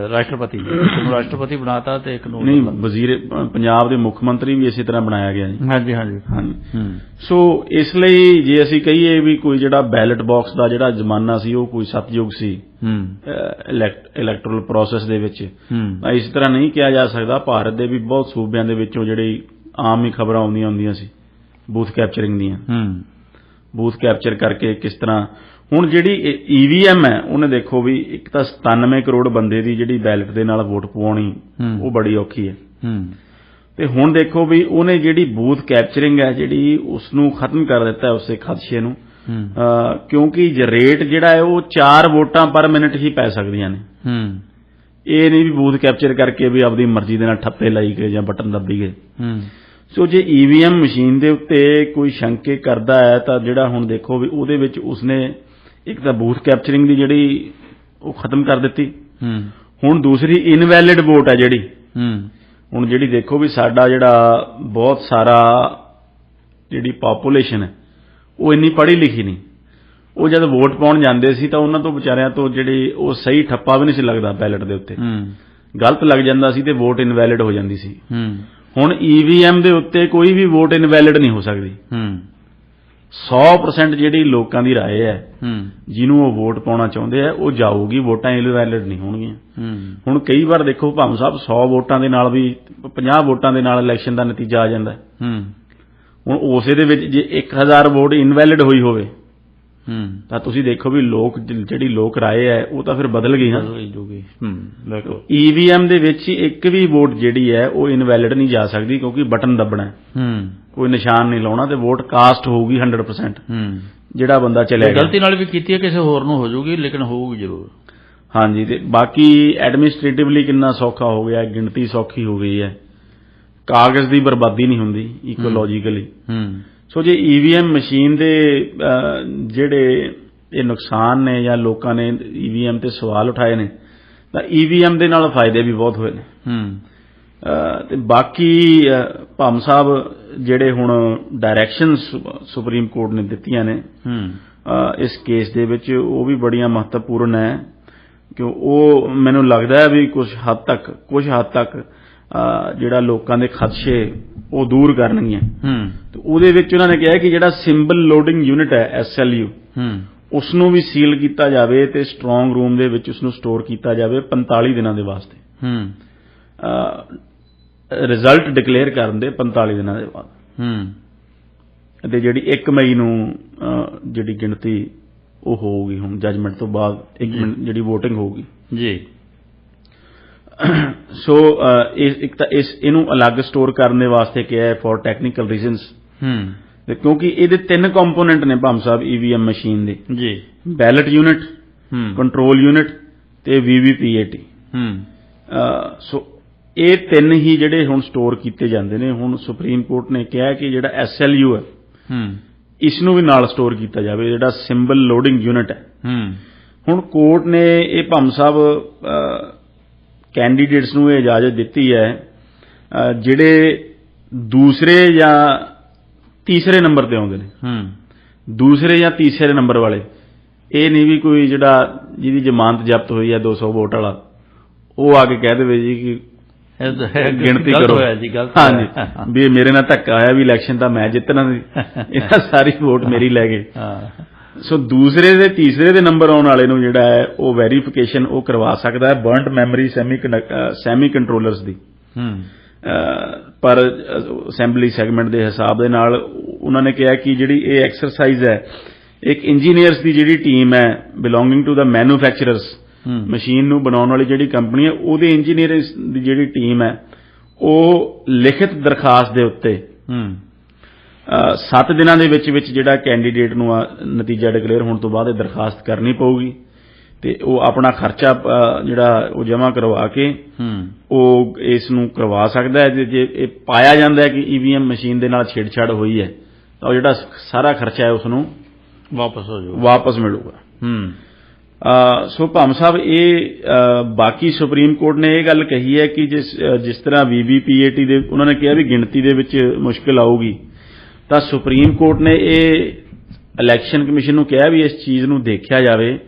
ਰਾਸ਼ਟਰਪਤੀ ਇੱਕ ਨੂੰ ਰਾਸ਼ਟਰਪਤੀ ਬਣਾਤਾ ਤੇ ਇੱਕ ਨੂੰ ਨਹੀਂ ਵਜ਼ੀਰ ਪੰਜਾਬ ਦੇ ਮੁੱਖ ਮੰਤਰੀ ਵੀ ਇਸੇ ਤਰ੍ਹਾਂ ਬਣਾਇਆ ਗਿਆ ਜੀ। ਹਾਂਜੀ ਹਾਂਜੀ। ਹਾਂਜੀ। ਹੂੰ। ਸੋ ਇਸ ਲਈ ਜੇ ਅਸੀਂ ਕਹੀਏ ਵੀ ਕੋਈ ਜਿਹੜਾ ਬੈਲਟ ਬਾਕਸ ਦਾ ਜਿਹੜਾ ਜ਼ਮਾਨਾ ਸੀ ਉਹ ਕੋਈ ਸਤਯੁਗ ਸੀ ਇਲੈਕਟਰਲ ਪ੍ਰੋਸੈਸ ਦੇ ਵਿੱਚ ਤਾਂ ਇਸ ਤਰ੍ਹਾਂ ਨਹੀਂ ਕਿਹਾ ਜਾ ਸਕਦਾ ਭਾਰਤ ਦੇ ਵੀ ਬਹੁਤ ਸੂਬਿਆਂ ਦੇ ਵਿੱਚੋਂ ਜਿਹੜੀ ਆਮ ਹੀ ਖਬਰਾਂ ਆਉਂਦੀਆਂ ਹੁੰਦੀਆਂ ਸੀ ਬੂਥ ਕੈਪਚਰਿੰਗ ਦੀਆਂ। ਬੂਥ ਕੈਪਚਰ ਕਰਕੇ ਕਿਸ ਤਰ੍ਹਾਂ ਹੁਣ ਜਿਹੜੀ ਈਵੀਐਮ ਹੈ ਉਹਨੇ ਦੇਖੋ ਵੀ ਇੱਕ ਤਾਂ 97 ਕਰੋੜ ਬੰਦੇ ਦੀ ਜਿਹੜੀ ਬੈਲਟ ਦੇ ਨਾਲ ਵੋਟ ਪਵਾਉਣੀ। ਉਹ ਬੜੀ ਔਖੀ ਹੈ। ਤੇ ਹੁਣ ਦੇਖੋ ਵੀ ਉਹਨੇ ਜਿਹੜੀ ਬੂਥ ਕੈਪਚਰਿੰਗ ਹੈ ਜਿਹੜੀ ਉਸ ਨੂੰ ਖਤਮ ਕਰ ਦਿੱਤਾ ਉਸੇ ਖਦਸ਼ੇ ਨੂੰ ਕਿਉਂਕਿ ਜੇ ਰੇਟ ਜਿਹੜਾ ਹੈ ਉਹ 4 ਵੋਟਾਂ ਪਰ ਮਿੰਟ ਹੀ ਪੈ ਸਕਦੀਆਂ ਨੇ। ਹੂੰ। ਇਹ ਨਹੀਂ ਵੀ ਬੂਥ ਕੈਪਚਰ ਕਰਕੇ ਵੀ ਆਪਦੀ ਮਰਜ਼ੀ ਦੇ ਨਾਲ ਠੱਪੇ ਲਾਈ ਗਏ ਜਾਂ ਬਟਨ ਦੱਬੀ ਗਏ। ਹੂੰ। ਸੋ ਜੇ ਈਵੀਐਮ ਮਸ਼ੀਨ ਦੇ ਉੱਤੇ ਕੋਈ ਸ਼ੰਕੇ ਕਰਦਾ ਹੈ ਤਾਂ ਜਿਹੜਾ ਹੁਣ ਦੇਖੋ ਵੀ ਉਹਦੇ ਵਿੱਚ ਉਸਨੇ ਇੱਕ ਤਾਂ ਬੂਥ ਕੈਪਚਰਿੰਗ ਦੀ ਜਿਹੜੀ ਉਹ ਖਤਮ ਕਰ ਦਿੱਤੀ। ਹੂੰ। ਹੁਣ ਦੂਸਰੀ ਇਨਵੈਲਿਡ ਵੋਟ ਹੈ ਜਿਹੜੀ। ਹੂੰ। ਹੁਣ ਜਿਹੜੀ ਦੇਖੋ ਵੀ ਸਾਡਾ ਜਿਹੜਾ ਬਹੁਤ ਸਾਰਾ ਜਿਹੜੀ ਪਾਪੂਲੇਸ਼ਨ ਹੈ ਉਹ ਇੰਨੀ ਪੜ੍ਹੀ ਲਿਖੀ ਨਹੀਂ। ਉਹ ਜਦ ਵੋਟ ਪਾਉਣ ਜਾਂਦੇ ਸੀ ਤਾਂ ਉਹਨਾਂ ਤੋਂ ਵਿਚਾਰਿਆਂ ਤੋਂ ਜਿਹੜੀ ਉਹ ਸਹੀ ਠੱਪਾ ਵੀ ਨਹੀਂ ਸੀ ਲੱਗਦਾ ਬੈਲਟ ਦੇ ਉੱਤੇ। ਹੂੰ। ਗਲਤ ਲੱਗ ਜਾਂਦਾ ਸੀ ਤੇ ਵੋਟ ਇਨਵੈਲਿਡ ਹੋ ਜਾਂਦੀ ਸੀ। ਹੂੰ। ਹੁਣ ਈਵੀਐਮ ਦੇ ਉੱਤੇ ਕੋਈ ਵੀ ਵੋਟ ਇਨਵੈਲਿਡ ਨਹੀਂ ਹੋ ਸਕਦੀ। ਹੂੰ। 100% ਜਿਹੜੀ ਲੋਕਾਂ ਦੀ رائے ਹੈ ਹੂੰ ਜਿਹਨੂੰ ਉਹ ਵੋਟ ਪਾਉਣਾ ਚਾਹੁੰਦੇ ਆ ਉਹ ਜਾਊਗੀ ਵੋਟਾਂ ਇਨਵੈਲਿਡ ਨਹੀਂ ਹੋਣਗੀਆਂ ਹੂੰ ਹੁਣ ਕਈ ਵਾਰ ਦੇਖੋ ਭਾਵੇਂ ਸਾਹਿਬ 100 ਵੋਟਾਂ ਦੇ ਨਾਲ ਵੀ 50 ਵੋਟਾਂ ਦੇ ਨਾਲ ਇਲੈਕਸ਼ਨ ਦਾ ਨਤੀਜਾ ਆ ਜਾਂਦਾ ਹੈ। ਹੂੰ ਹੁਣ ਉਸੇ ਦੇ ਵਿੱਚ ਜੇ 1000 ਵੋਟ ਇਨਵੈਲਿਡ ਹੋਈ ਹੋਵੇ ਹੂੰ ਤਾਂ ਤੁਸੀਂ ਦੇਖੋ ਵੀ ਲੋਕ ਜਿਹੜੀ ਲੋਕ ਰਾਏ ਹੈ ਉਹ ਤਾਂ ਫਿਰ ਬਦਲ ਗਈ ਨਾ ਬਦਲ ਜੂਗੀ ਹੂੰ ਬਿਲਕੁਲ ਈਵੀਐਮ ਦੇ ਵਿੱਚ ਇੱਕ ਵੀ ਵੋਟ ਜਿਹੜੀ ਹੈ ਉਹ ਇਨਵੈਲਿਡ ਨਹੀਂ ਜਾ ਸਕਦੀ ਕਿਉਂਕਿ ਬਟਨ ਦੱਬਣਾ ਹੈ ਹੂੰ ਕੋਈ ਨਿਸ਼ਾਨ ਨਹੀਂ ਲਾਉਣਾ ਤੇ ਵੋਟ ਕਾਸਟ ਹੋਊਗੀ 100% ਹੂੰ। ਜਿਹੜਾ ਬੰਦਾ ਚਲੇ ਗਿਆ। ਗਲਤੀ ਨਾਲ ਵੀ ਕੀਤੀ ਹੈ ਕਿਸੇ ਹੋਰ ਨੂੰ ਹੋ ਜੂਗੀ ਲੇਕਿਨ ਹੋਊਗੀ ਜ਼ਰੂਰ। ਹਾਂਜੀ ਤੇ ਬਾਕੀ ਐਡਮਿਨਿਸਟ੍ਰੇਟਿਵਲੀ ਕਿੰਨਾ ਸੌਖਾ ਹੋ ਗਿਆ ਗਿਣਤੀ ਸੌਖੀ ਹੋ ਗਈ ਹੈ। ਕਾਗਜ਼ ਦੀ ਬਰਬਾਦੀ ਨਹੀਂ ਹੁੰਦੀ ਇਕੋਲੋਜੀਕਲੀ ਹੂੰ। ਸੋ ਜੇ ਈਵੀਐਮ ਮਸ਼ੀਨ ਦੇ ਜਿਹੜੇ ਇਹ ਨੁਕਸਾਨ ਨੇ ਜਾਂ ਲੋਕਾਂ ਨੇ ਈਵੀਐਮ ਤੇ ਸਵਾਲ ਉਠਾਏ ਨੇ ਤਾਂ ਈਵੀਐਮ ਦੇ ਨਾਲ ਫਾਇਦੇ ਵੀ ਬਹੁਤ ਹੋਏ ਨੇ। ਹੂੰ। ਤੇ ਬਾਕੀ ਭਾਮ ਸਾਹਿਬ ਜਿਹੜੇ ਹੁਣ ਡਾਇਰੈਕਸ਼ਨ ਸੁਪਰੀਮ ਕੋਰਟ ਨੇ ਦਿੱਤੀਆਂ ਨੇ ਇਸ ਕੇਸ ਦੇ ਵਿੱਚ ਉਹ ਵੀ ਬੜੀਆਂ ਮਹੱਤਵਪੂਰਨ ਹੈ। ਕਿ ਉਹ ਮੈਨੂੰ ਲੱਗਦਾ ਹੈ ਵੀ ਕੁਝ ਹੱਦ ਤੱਕ ਕੁਝ ਹੱਦ ਤੱਕ ਜਿਹੜਾ ਲੋਕਾਂ ਦੇ ਖਦਸ਼ੇ ਉਹ ਦੂਰ ਕਰਨਗੀਆਂ। ਹੂੰ। ਤੇ ਉਹਦੇ ਵਿੱਚ ਉਹਨਾਂ ਨੇ ਕਿਹਾ ਕਿ ਜਿਹੜਾ ਸਿੰਬਲ ਲੋਡਿੰਗ ਯੂਨਿਟ ਹੈ ਐਸਐਲਯੂ ਹੂੰ। ਉਸ ਨੂੰ ਵੀ ਸੀਲ ਕੀਤਾ ਜਾਵੇ ਤੇ ਸਟਰੋਂਗ ਰੂਮ ਦੇ ਵਿੱਚ ਉਸ ਨੂੰ ਸਟੋਰ ਕੀਤਾ ਜਾਵੇ 45 ਦਿਨਾਂ ਦੇ ਵਾਸਤੇ। ਹੂੰ। ਰਿਜ਼ਲਟ ਡਿਕਲੇਅਰ ਕਰਨ ਦੇ 45 ਦਿਨਾਂ ਦੇ ਬਾਅਦ। ਹੂੰ। ਤੇ ਜਿਹੜੀ 1 ਮਈ ਨੂੰ ਜਿਹੜੀ ਗਿਣਤੀ ਉਹ ਹੋਊਗੀ ਹੁਣ ਜਜਮੈਂਟ ਤੋਂ ਬਾਅਦ ਇੱਕ ਮਿੰਟ ਜਿਹੜੀ VOTING ਹੋਊਗੀ। ਜੀ। ਸੋ ਇਸ ਇੱਕ ਤਾਂ ਇਸ ਇਹਨੂੰ ਅਲੱਗ ਸਟੋਰ ਕਰਨ ਦੇ ਵਾਸਤੇ ਕਿਹਾ ਹੈ ਫॉर ਟੈਕਨੀਕਲ ਰੀਜ਼ਨਸ ਹੂੰ। ਤੇ ਕਿਉਂਕਿ ਇਹਦੇ ਤਿੰਨ ਕੰਪੋਨੈਂਟ ਨੇ ਭਾਮ ਸਾਹਿਬ ਈਵੀਐਮ ਮਸ਼ੀਨ ਦੇ। ਜੀ। ਬੈਲਟ ਯੂਨਿਟ ਹੂੰ। ਕੰਟਰੋਲ ਯੂਨਿਟ ਤੇ ਵੀਵੀਪੀਏਟੀ ਹੂੰ। ਸੋ ਇਹ ਤਿੰਨ ਹੀ ਜਿਹੜੇ ਹੁਣ ਸਟੋਰ ਕੀਤੇ ਜਾਂਦੇ ਨੇ ਹੁਣ ਸੁਪਰੀਮ ਕੋਰਟ ਨੇ ਕਿਹਾ ਕਿ ਜਿਹੜਾ ਐਸਐਲਯੂ ਹੈ ਹੂੰ। ਇਸ ਨੂੰ ਵੀ ਨਾਲ ਸਟੋਰ ਕੀਤਾ ਜਾਵੇ ਜਿਹੜਾ ਸਿੰਬਲ ਲੋਡਿੰਗ ਯੂਨਿਟ ਹੈ। ਹੂੰ। ਹੁਣ ਕੋਰਟ ਨੇ ਇਹ ਭੰਮ ਸਾਹਿਬ ਕੈਂਡੀਡੇਟਸ ਨੂੰ ਇਹ ਇਜਾਜ਼ਤ ਦਿੱਤੀ ਹੈ ਜਿਹੜੇ ਦੂਸਰੇ ਜਾਂ ਤੀਸਰੇ ਨੰਬਰ ਤੇ ਆਉਂਦੇ ਨੇ। ਹੂੰ। ਦੂਸਰੇ ਜਾਂ ਤੀਸਰੇ ਨੰਬਰ ਵਾਲੇ ਇਹ ਨਹੀਂ ਵੀ ਕੋਈ ਜਿਹੜਾ ਜਿਹਦੀ ਜ਼ਮਾਨਤ ਜ਼ਬਤ ਹੋਈ ਹੈ 200 ਵੋਟ ਵਾਲਾ ਉਹ ਆ ਕੇ ਕਹਿ ਦੇਵੇ ਜੀ ਕਿ ਗਿਣਤੀ ਕਰੋ। ਹਾਂਜੀ। ਵੀ ਮੇਰੇ ਨਾਲ ਧੱਕਾ ਆਇਆ ਵੀ ਇਲੈਕਸ਼ਨ ਤਾਂ ਮੈਂ ਜਿੱਤਣਾ ਸੀ। ਇਹਨਾਂ ਸਾਰੀ ਵੋਟ ਮੇਰੀ ਲੈ ਗਏ। ਹਾਂ। ਸੋ ਦੂਸਰੇ ਦੇ ਤੀਸਰੇ ਦੇ ਨੰਬਰ ਆਉਣ ਵਾਲੇ ਨੂੰ ਜਿਹੜਾ ਹੈ ਉਹ ਵੈਰੀਫਿਕੇਸ਼ਨ ਉਹ ਕਰਵਾ ਸਕਦਾ ਹੈ burnt memory semi semi controllers ਦੀ। ਹੂੰ। ਪਰ ਅਸੈਂਬਲੀ ਸੈਗਮੈਂਟ ਦੇ ਹਿਸਾਬ ਦੇ ਨਾਲ ਉਹਨਾਂ ਨੇ ਕਿਹਾ ਕਿ ਜਿਹੜੀ ਇਹ ਐਕਸਰਸਾਈਜ਼ ਹੈ ਇੱਕ ਇੰਜੀਨੀਅਰਸ ਦੀ ਜਿਹੜੀ ਟੀਮ ਹੈ belonging to the manufacturers machine ਨੂੰ ਬਣਾਉਣ ਵਾਲੀ ਜਿਹੜੀ ਕੰਪਨੀ ਹੈ ਉਹਦੇ ਇੰਜੀਨੀਅਰਸ ਦੀ ਜਿਹੜੀ ਟੀਮ ਹੈ ਉਹ ਲਿਖਿਤ ਦਰਖਾਸਤ ਦੇ ਉੱਤੇ ਹੂੰ। 7 ਦਿਨਾਂ ਦੇ ਵਿੱਚ ਵਿੱਚ ਜਿਹੜਾ ਕੈਂਡੀਡੇਟ ਨੂੰ ਨਤੀਜਾ ਡਿਕਲੇਅਰ ਹੋਣ ਤੋਂ ਬਾਅਦ ਇਹ ਦਰਖਾਸਤ ਕਰਨੀ ਪਊਗੀ ਤੇ ਉਹ ਆਪਣਾ ਖਰਚਾ ਜਿਹੜਾ ਉਹ ਜਮ੍ਹਾਂ ਕਰਵਾ ਕੇ ਹੂੰ। ਉਹ ਇਸ ਨੂੰ ਕਰਵਾ ਸਕਦਾ ਹੈ ਜੇ- ਇਹ ਪਾਇਆ ਜਾਂਦਾ ਹੈ ਕਿ ਈਵੀਐਮ ਮਸ਼ੀਨ ਦੇ ਨਾਲ ਛੇੜਛਾੜ ਹੋਈ ਹੈ ਤਾਂ ਉਹ ਜਿਹੜਾ ਸਾਰਾ ਖਰਚਾ ਹੈ ਉਸ ਨੂੰ ਵਾਪਸ ਹੋ ਜਾਊ ਵਾਪਸ ਮਿਲੂਗਾ। ਹੂੰ। ਸੋ ਭਾਮ ਸਾਹਿਬ ਇਹ ਬਾਕੀ ਸੁਪਰੀਮ ਕੋਰਟ ਨੇ ਇਹ ਗੱਲ ਕਹੀ ਹੈ ਕਿ ਜਿਸ ਜਿਸ ਤਰ੍ਹਾਂ ਵੀਵੀਪੀਏਟੀ ਦੇ ਉਹਨਾਂ ਨੇ ਕਿਹਾ ਵੀ ਗਿਣਤੀ ਦੇ ਵਿੱਚ ਮੁਸ਼ਕਲ ਆਊਗੀ। ਤਾਂ ਸੁਪਰੀਮ ਕੋਰਟ ਨੇ ਇਹ ਇਲੈਕਸ਼ਨ ਕਮਿਸ਼ਨ ਨੂੰ ਕਿਹਾ ਵੀ ਇਸ ਚੀਜ਼ ਨੂੰ ਦੇਖਿਆ ਜਾਵੇ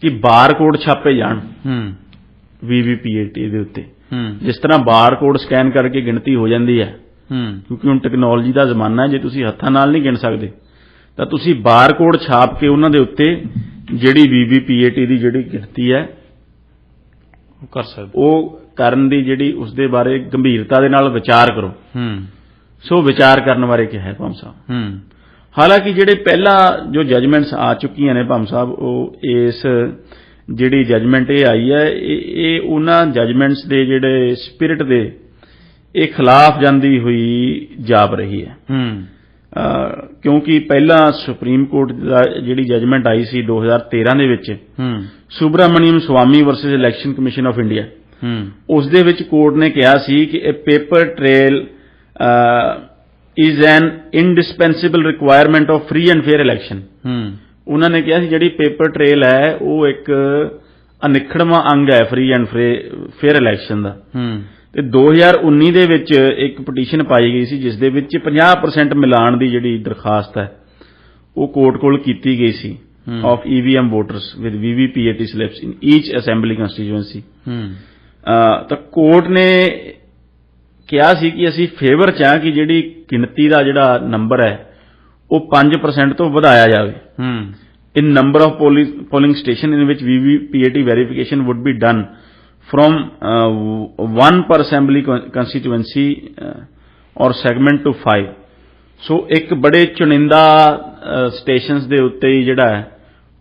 ਕਿ ਬਾਰਕੋਡ ਛਾਪੇ ਜਾਣ ਹੂੰ। ਵੀਵੀਪੀਏਟੀ ਦੇ ਉੱਤੇ। ਹੂੰ। ਜਿਸ ਤਰ੍ਹਾਂ ਬਾਰਕੋਡ ਸਕੈਨ ਕਰਕੇ ਗਿਣਤੀ ਹੋ ਜਾਂਦੀ ਹੈ। ਹੂੰ। ਕਿਉਂਕਿ ਹੁਣ ਟੈਕਨੋਲੋਜੀ ਦਾ ਜ਼ਮਾਨਾ ਹੈ ਜੇ ਤੁਸੀਂ ਹੱਥਾਂ ਨਾਲ ਨਹੀਂ ਗਿਣ ਸਕਦੇ ਤਾਂ ਤੁਸੀਂ ਬਾਰਕੋਡ ਛਾਪ ਕੇ ਉਹਨਾਂ ਦੇ ਉੱਤੇ ਜਿਹੜੀ ਵੀਵੀਪੀਏਟੀ ਦੀ ਜਿਹੜੀ ਗਿਣਤੀ ਹੈ ਉਹ ਕਰ ਸਕਦੇ ਉਹ ਕਰਨ ਦੀ ਜਿਹੜੀ ਉਸ ਦੇ ਬਾਰੇ ਗੰਭੀਰਤਾ ਦੇ ਨਾਲ ਵਿਚਾਰ ਕਰੋ। ਹੂੰ। ਸੋ ਵਿਚਾਰ ਕਰਨ ਬਾਰੇ ਕਿਹਾ ਹੈ ਭਾਮ ਸਾਹਿਬ। ਹੂੰ। ਹਾਲਾਂਕਿ ਜਿਹੜੇ ਪਹਿਲਾਂ ਜੋ ਜਜਮੈਂਟਸ ਆ ਚੁੱਕੀਆਂ ਨੇ ਭਾਮ ਸਾਹਿਬ ਉਹ ਇਸ ਜਿਹੜੀ ਜਜਮੈਂਟ ਇਹ ਆਈ ਹੈ ਇਹ ਉਹਨਾਂ ਜਜਮੈਂਟਸ ਦੇ ਜਿਹੜੇ ਸਪਿਰਿਟ ਦੇ ਇਹ ਖਿਲਾਫ ਜਾਂਦੀ ਹੋਈ ਜਾਪ ਰਹੀ ਹੈ। ਹੂੰ। ਕਿਉਂਕਿ ਪਹਿਲਾਂ ਸੁਪਰੀਮ ਕੋਰਟ ਦਾ ਜਿਹੜੀ ਜਜਮੈਂਟ ਆਈ ਸੀ 2013 ਦੇ ਵਿੱਚ ਹੂੰ। Subramanian Swamy versus election commission of India. ਹੂੰ। ਉਸ ਦੇ ਵਿੱਚ ਕੋਰਟ ਨੇ ਕਿਹਾ ਸੀ ਕਿ ਇਹ paper trail is an indispensable requirement of free and fair election ਹੂੰ। ਉਹਨਾਂ ਨੇ ਕਿਹਾ ਸੀ ਜਿਹੜੀ ਪੇਪਰ ਟ੍ਰੇਲ ਹੈ ਉਹ ਇੱਕ ਅਨਿਖੜਵਾਂ ਅੰਗ ਹੈ ਫ੍ਰੀ ਐਂਡ ਫੇਅਰ ਇਲੈਕਸ਼ਨ ਦਾ। ਹੂੰ। ਤੇ 2019 ਦੇ ਵਿੱਚ ਇੱਕ ਪਟੀਸ਼ਨ ਪਾਈ ਗਈ ਸੀ ਜਿਸ ਦੇ ਵਿੱਚ 50% ਮਿਲਾਣ ਦੀ ਜਿਹੜੀ ਦਰਖਾਸਤ ਹੈ ਉਹ ਕੋਰਟ ਕੋਲ ਕੀਤੀ ਗਈ ਸੀ। Of EVM voters with VVPAT slips in each assembly constituency ਹੂੰ। ਤਾਂ ਕੋਰਟ ਨੇ ਕਿਹਾ ਸੀ ਕਿ ਅਸੀਂ ਫੇਵਰ ਚ ਹਾਂ ਕਿ ਜਿਹੜੀ ਗਿਣਤੀ ਦਾ ਜਿਹੜਾ ਨੰਬਰ ਹੈ ਉਹ 5% ਤੋਂ ਵਧਾਇਆ ਜਾਵੇ। ਹੂੰ। In number of polling, polling station in which VVPAT verification would be done from uh, one per assembly con- constituency uh, or segment to five. ਸੋ ਇੱਕ ਬੜੇ ਚੁਣਿੰਦਾ ਸਟੇਸ਼ਨਸ ਦੇ ਉੱਤੇ ਹੀ ਜਿਹੜਾ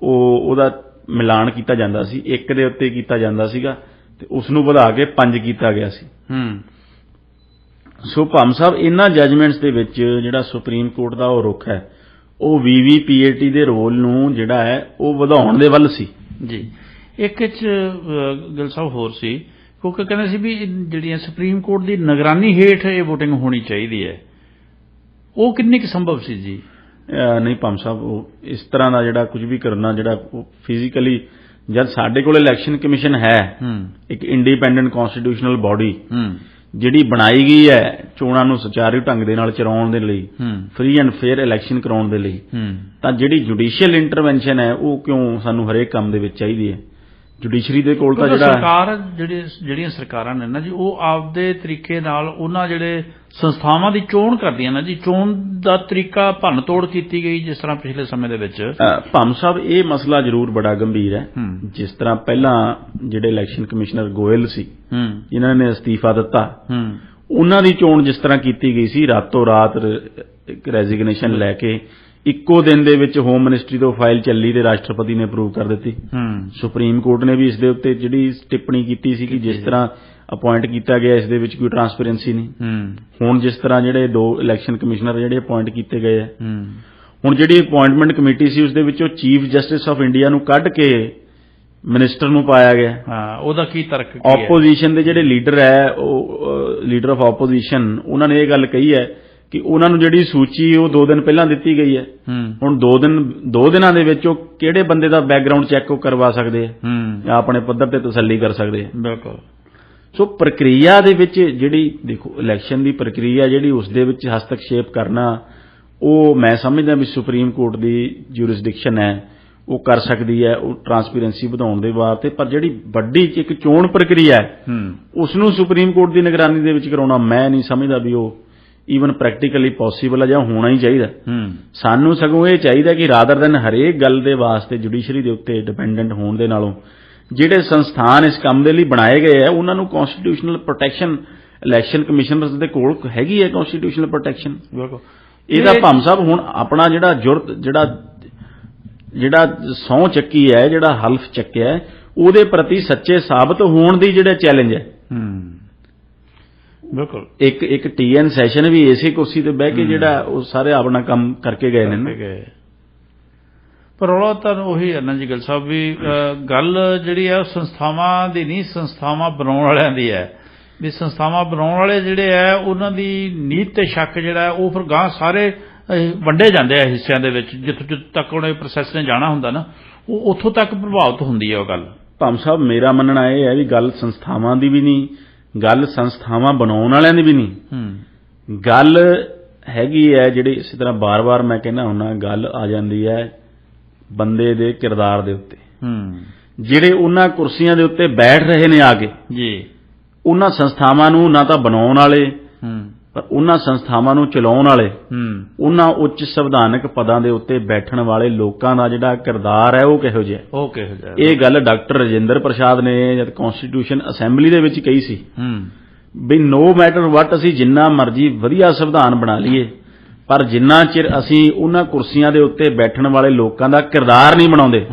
ਉਹ ਉਹਦਾ ਮਿਲਾਨ ਕੀਤਾ ਜਾਂਦਾ ਸੀ। ਇੱਕ ਦੇ ਉੱਤੇ ਕੀਤਾ ਜਾਂਦਾ ਸੀਗਾ ਤੇ ਉਸ ਨੂੰ ਵਧਾ ਕੇ ਪੰਜ ਕੀਤਾ ਗਿਆ ਸੀ। ਹੂੰ। ਸੋ ਭਾਮ ਸਾਹਿਬ ਇਹਨਾਂ ਜਜਮੈਂਟਸ ਦੇ ਵਿੱਚ ਜਿਹੜਾ ਸੁਪਰੀਮ ਕੋਰਟ ਦਾ ਉਹ ਰੁਖ ਹੈ ਉਹ ਵੀਵੀਪੀਏਟੀ ਦੇ ਰੋਲ ਨੂੰ ਜਿਹੜਾ ਹੈ ਉਹ ਵਧਾਉਣ ਦੇ ਵੱਲ ਸੀ। ਜੀ। ਇੱਕ ਚ ਗਿੱਲ ਸਾਹਿਬ ਹੋਰ ਸੀ ਕਿਉਂਕਿ ਕਹਿੰਦੇ ਸੀ ਵੀ ਜਿਹੜੀਆਂ ਸੁਪਰੀਮ ਕੋਰਟ ਦੀ ਨਿਗਰਾਨੀ ਹੇਠ ਇਹ VOTING ਹੋਣੀ ਚਾਹੀਦੀ ਹੈ। ਉਹ ਕਿੰਨੀ ਕੁ ਸੰਭਵ ਸੀ ਜੀ? ਨਹੀਂ ਭਾਮ ਸਾਹਿਬ ਉਹ ਇਸ ਤਰ੍ਹਾਂ ਦਾ ਜਿਹੜਾ ਕੁਝ ਵੀ ਕਰਨਾ ਜਿਹੜਾ ਫਿਜ਼ੀਕਲੀ ਜਦ ਸਾਡੇ ਕੋਲ ਇਲੈਕਸ਼ਨ ਕਮਿਸ਼ਨ ਹੈ ਇੱਕ ਇੰਡੀਪੈਂਡੈਂਟ ਕਨਸਟੀਟਿਊਸ਼ਨਲ ਬਾਡੀ ਜਿਹੜੀ ਬਣਾਈ ਗਈ ਹੈ ਚੋਣਾਂ ਨੂੰ ਸੁਚਾਰੂ ਢੰਗ ਦੇ ਨਾਲ ਚਲਾਉਣ ਦੇ ਲਈ ਫ੍ਰੀ ਐਂਡ ਫੇਅਰ ਇਲੈਕਸ਼ਨ ਕਰਾਉਣ ਦੇ ਲਈ ਤਾਂ ਜਿਹੜੀ ਜੁਡੀਸ਼ੀਅਲ ਇੰਟਰਵੈਂਸ਼ਨ ਹੈ ਉਹ ਕਿਉਂ ਸਾਨੂੰ ਹਰੇਕ ਕੰਮ ਦੇ ਵਿੱਚ ਚਾਹੀਦੀ ਹੈ? ਜੁਡੀਸ਼ਰੀ ਦੇ ਕੋਲ ਤਾਂ ਕਿਉਂਕਿ ਜਿਹੜਾ ਸਰਕਾਰ ਜਿਹੜੇ ਜਿਹੜੀਆਂ ਸਰਕਾਰਾਂ ਨੇ ਨਾ ਜੀ ਉਹ ਆਪਦੇ ਤਰੀਕੇ ਨਾਲ ਉਹਨਾਂ ਜਿਹੜੇ ਸੰਸਥਾਵਾਂ ਦੀ ਚੋਣ ਕਰਦੀਆਂ ਨਾ ਜੀ। ਚੋਣ ਦਾ ਤਰੀਕਾ ਭੰਨ ਤੋੜ ਕੀਤੀ ਗਈ ਜਿਸ ਤਰ੍ਹਾਂ ਪਿਛਲੇ ਸਮੇਂ ਦੇ ਵਿੱਚ। ਭੰਮ ਸਾਹਿਬ ਇਹ ਮਸਲਾ ਜ਼ਰੂਰ ਬੜਾ ਗੰਭੀਰ ਹੈ। ਜਿਸ ਤਰ੍ਹਾਂ ਪਹਿਲਾਂ ਜਿਹੜੇ ਇਲੈਕਸ਼ਨ ਕਮਿਸ਼ਨਰ ਗੋਇਲ ਸੀ ਜਿਨ੍ਹਾਂ ਨੇ ਅਸਤੀਫਾ ਦਿੱਤਾ। ਉਹਨਾਂ ਦੀ ਚੋਣ ਜਿਸ ਤਰ੍ਹਾਂ ਕੀਤੀ ਗਈ ਸੀ ਰਾਤੋਂ ਰਾਤ ਰੈਜ਼ਿਗਨੇਸ਼ਨ ਲੈ ਕੇ ਇੱਕੋ ਦਿਨ ਦੇ ਵਿੱਚ ਹੋਮ ਮਿਨਿਸਟਰੀ ਤੋਂ ਫਾਈਲ ਚੱਲੀ ਤੇ ਰਾਸ਼ਟਰਪਤੀ ਨੇ ਅਪਰੂਵ ਕਰ ਦਿੱਤੀ। ਹੂੰ। ਸੁਪਰੀਮ ਕੋਰਟ ਨੇ ਵੀ ਇਸ ਦੇ ਉੱਤੇ ਜਿਹੜੀ ਟਿੱਪਣੀ ਕੀਤੀ ਸੀ ਕਿ ਜਿਸ ਤਰ੍ਹਾਂ ਅਪਾਇੰਟ ਕੀਤਾ ਗਿਆ ਇਸ ਦੇ ਵਿੱਚ ਕੋਈ ਟਰਾਂਸਪੇਰੈਂਸੀ ਨਹੀਂ। ਹੂੰ। ਹੁਣ ਜਿਸ ਤਰ੍ਹਾਂ ਜਿਹੜੇ ਦੋ ਇਲੈਕਸ਼ਨ ਕਮਿਸ਼ਨਰ ਜਿਹੜੇ ਅਪਾਇੰਟ ਕੀਤੇ ਗਏ ਆ। ਹੂੰ। ਹੁਣ ਜਿਹੜੀ ਅਪਾਇੰਟਮੈਂਟ ਕਮੇਟੀ ਸੀ ਉਸ ਦੇ ਵਿੱਚੋਂ ਚੀਫ ਜਸਟਿਸ ਆਫ ਇੰਡੀਆ ਨੂੰ ਕੱਢ ਕੇ ਮਿਨਿਸਟਰ ਨੂੰ ਪਾਇਆ ਗਿਆ। ਹਾਂ ਉਹਦਾ ਕੀ ਤਰਕ ਕੀ ਹੈ? ਆਪੋਜੀਸ਼ਨ ਦੇ ਜਿਹੜੇ ਲੀਡਰ ਹੈ ਉਹ ਲੀਡਰ ਆਫ ਆਪੋਜੀਸ਼ਨ ਉਹਨਾਂ ਨੇ ਇਹ ਗੱਲ ਕਹੀ ਹੈ ਕਿ ਉਹਨਾਂ ਨੂੰ ਜਿਹੜੀ ਸੂਚੀ ਉਹ 2 ਦਿਨ ਪਹਿਲਾਂ ਦਿੱਤੀ ਗਈ ਹੈ। ਹੁਣ 2 ਦਿਨ 2 ਦਿਨਾਂ ਦੇ ਵਿੱਚ ਉਹ ਕਿਹੜੇ ਬੰਦੇ ਦਾ ਬੈਕਗ੍ਰਾਉਂਡ ਚੈੱਕ ਉਹ ਕਰਵਾ ਸਕਦੇ ਆ? ਜਾਂ ਆਪਣੇ ਪੱਧਰ ਤੇ ਤਸੱਲੀ ਕਰ ਸਕਦੇ ਆ? ਬਿਲਕੁਲ। ਸੋ ਪ੍ਰਕਿਰਿਆ ਦੇ ਵਿੱਚ ਜਿਹੜੀ ਦੇਖੋ ਇਲੈਕਸ਼ਨ ਦੀ ਪ੍ਰਕਿਰਿਆ ਜਿਹੜੀ ਉਸ ਦੇ ਵਿੱਚ ਹਸਤਕਸ਼ੇਪ ਕਰਨਾ ਉਹ ਮੈਂ ਸਮਝਦਾ ਵੀ ਸੁਪਰੀਮ ਕੋਰਟ ਦੀ ਜੂਰਿਸਡਿਕਸ਼ਨ ਹੈ ਉਹ ਕਰ ਸਕਦੀ ਹੈ ਉਹ ਟਰਾਂਸਪੇਰੈਂਸੀ ਵਧਾਉਣ ਦੇ ਵਾਸਤੇ ਪਰ ਜਿਹੜੀ ਵੱਡੀ ਇੱਕ ਚੋਣ ਪ੍ਰਕਿਰਿਆ ਹੂੰ ਉਸ ਨੂੰ ਸੁਪਰੀਮ ਕੋਰਟ ਦੀ ਨਿਗਰਾਨੀ ਦੇ ਵਿੱਚ ਕਰਾਉਣਾ ਮੈਂ ਨਹੀਂ ਸਮਝਦਾ ਵੀ ਉਹ ਈਵਨ ਪ੍ਰੈਕਟੀਕਲੀ ਪੋਸੀਬਲ ਹੈ ਜਾਂ ਹੋਣਾ ਹੀ ਚਾਹੀਦਾ। ਹੂੰ। ਸਾਨੂੰ ਸਗੋਂ ਇਹ ਚਾਹੀਦਾ ਕਿ ਰਾਦਰ ਦਿਨ ਹਰੇਕ ਗੱਲ ਦੇ ਵਾਸਤੇ ਜੁਡੀਸ਼ਰੀ ਦੇ ਉੱਤੇ ਡਿਪੈਂਡੈਂਟ ਹੋਣ ਦੇ ਨਾਲੋਂ ਜਿਹੜੇ ਸੰਸਥਾਨ ਇਸ ਕੰਮ ਦੇ ਲਈ ਬਣਾਏ ਗਏ ਆ ਉਹਨਾਂ ਨੂੰ ਕਨਸਟੀਟਿਊਸ਼ਨਲ ਪ੍ਰੋਟੈਕਸ਼ਨ ਇਲੈਕਸ਼ਨ ਕਮਿਸ਼ਨਰਸ ਦੇ ਕੋਲ ਹੈਗੀ ਹੈ ਕਨਸਟੀਟਿਊਸ਼ਨਲ ਪ੍ਰੋਟੈਕਸ਼ਨ ਬਿਲਕੁਲ। ਇਹਦਾ ਇਹ- ਭੰਮ ਸਾਹਿਬ ਹੁਣ ਆਪਣਾ ਜਿਹੜਾ ਜੁਰਤ ਜਿਹੜਾ ਜਿਹੜਾ ਸਹੁੰ ਚੱਕੀ ਹੈ ਜਿਹੜਾ ਹਲਫ ਚੱਕਿਆ ਉਹਦੇ ਪ੍ਰਤੀ ਸੱਚੇ ਸਾਬਤ ਹੋਣ ਦੀ ਜਿਹੜਾ ਚੈਲੰਜ ਹੈ। ਹੂੰ। ਬਿਲਕੁਲ। ਇੱਕ ਇੱਕ ਟੀਐਨ ਸੈਸ਼ਨ ਵੀ ਇਸੇ ਕੁਰਸੀ ਤੇ ਬਹਿ ਕੇ ਜਿਹੜਾ ਉਹ ਸਾਰੇ ਆਪਣਾ ਕੰਮ ਕਰਕੇ ਗਏ ਨੇ ਨਾ। ਪਰ ਰੌਲਾ ਤਾਂ ਉਹੀ ਹੈ ਨਾ ਜੀ ਗੱਲ ਸਾਹਿਬ ਵੀ ਗੱਲ ਜਿਹੜੀ ਹੈ ਉਹ ਸੰਸਥਾਵਾਂ ਦੀ ਨਹੀਂ ਸੰਸਥਾਵਾਂ ਬਣਾਉਣ ਵਾਲਿਆਂ ਦੀ ਹੈ। ਵੀ ਸੰਸਥਾਵਾਂ ਬਣਾਉਣ ਵਾਲੇ ਜਿਹੜੇ ਹੈ ਉਹਨਾਂ ਦੀ ਨੀਤ ਤੇ ਸ਼ੱਕ ਜਿਹੜਾ ਉਹ ਫਿਰ ਗਾਂ ਸਾਰੇ ਵੰਡੇ ਜਾਂਦੇ ਆ ਹਿੱਸਿਆਂ ਦੇ ਵਿੱਚ। ਜਿੱਥੋਂ ਜਿੱਥੋਂ ਤੱਕ ਉਹਨੇ ਪ੍ਰੋਸੈਸ ਨੇ ਜਾਣਾ ਹੁੰਦਾ ਨਾ ਉਹ ਉੱਥੋਂ ਤੱਕ ਪ੍ਰਭਾਵਿਤ ਹੁੰਦੀ ਹੈ ਉਹ ਗੱਲ। ਭਾਮ ਸਾਹਿਬ ਮੇਰਾ ਮੰਨਣਾ ਇਹ ਹੈ ਵੀ ਗੱਲ ਸੰਸਥਾਵਾਂ ਦੀ ਵੀ ਨਹੀਂ ਗੱਲ ਸੰਸਥਾਵਾਂ ਬਣਾਉਣ ਵਾਲਿਆਂ ਦੀ ਵੀ ਨਹੀਂ। ਹੂੰ। ਗੱਲ ਹੈਗੀ ਹੈ ਜਿਹੜੀ ਇਸੇ ਤਰ੍ਹਾਂ ਬਾਰ-ਬਾਰ ਮੈਂ ਕਹਿੰਦਾ ਹੁੰਨਾ ਗੱਲ ਆ ਜਾਂਦੀ ਹੈ ਬੰਦੇ ਦੇ ਕਿਰਦਾਰ ਦੇ ਉੱਤੇ। ਹੂੰ। ਜਿਹੜੇ ਉਹਨਾਂ ਕੁਰਸੀਆਂ ਦੇ ਉੱਤੇ ਬੈਠ ਰਹੇ ਨੇ ਆ ਕੇ ਜੀ। ਉਹਨਾਂ ਸੰਸਥਾਵਾਂ ਨੂੰ ਨਾ ਤਾਂ ਬਣਾਉਣ ਵਾਲੇ ਹੂੰ। ਪਰ ਉਹਨਾਂ ਸੰਸਥਾਵਾਂ ਨੂੰ ਚਲਾਉਣ ਵਾਲੇ ਹੂੰ। ਉਹਨਾਂ ਉੱਚ ਸੰਵਿਧਾਨਕ ਪਦਾਂ ਦੇ ਉੱਤੇ ਬੈਠਣ ਵਾਲੇ ਲੋਕਾਂ ਦਾ ਜਿਹੜਾ ਕਿਰਦਾਰ ਹੈ ਉਹ ਕਿਹੋ ਜਿਹਾ? ਉਹ ਕਿਹੋ ਜਿਹਾ ਇਹ ਗੱਲ ਡਾਕਟਰ ਰਜਿੰਦਰ ਪ੍ਰਸਾਦ ਨੇ ਜਦ ਕਨਸਟੀਟਿਊਸ਼ਨ ਅਸੈਂਬਲੀ ਦੇ ਵਿੱਚ ਕਹੀ ਸੀ ਹੂੰ। ਵੀ ਨੋ ਮੈਟਰ ਵਾਟ ਅਸੀਂ ਜਿੰਨਾ ਮਰਜ਼ੀ ਵਧੀਆ ਸੰਵਿਧਾਨ ਬਣਾ ਲਈਏ ਪਰ ਜਿੰਨਾ ਚਿਰ ਅਸੀਂ ਉਹਨਾਂ ਕੁਰਸੀਆਂ ਦੇ ਉੱਤੇ ਬੈਠਣ ਵਾਲੇ ਲੋਕਾਂ ਦਾ ਕਿਰਦਾਰ ਨਹੀਂ ਬਣਾਉਂਦੇ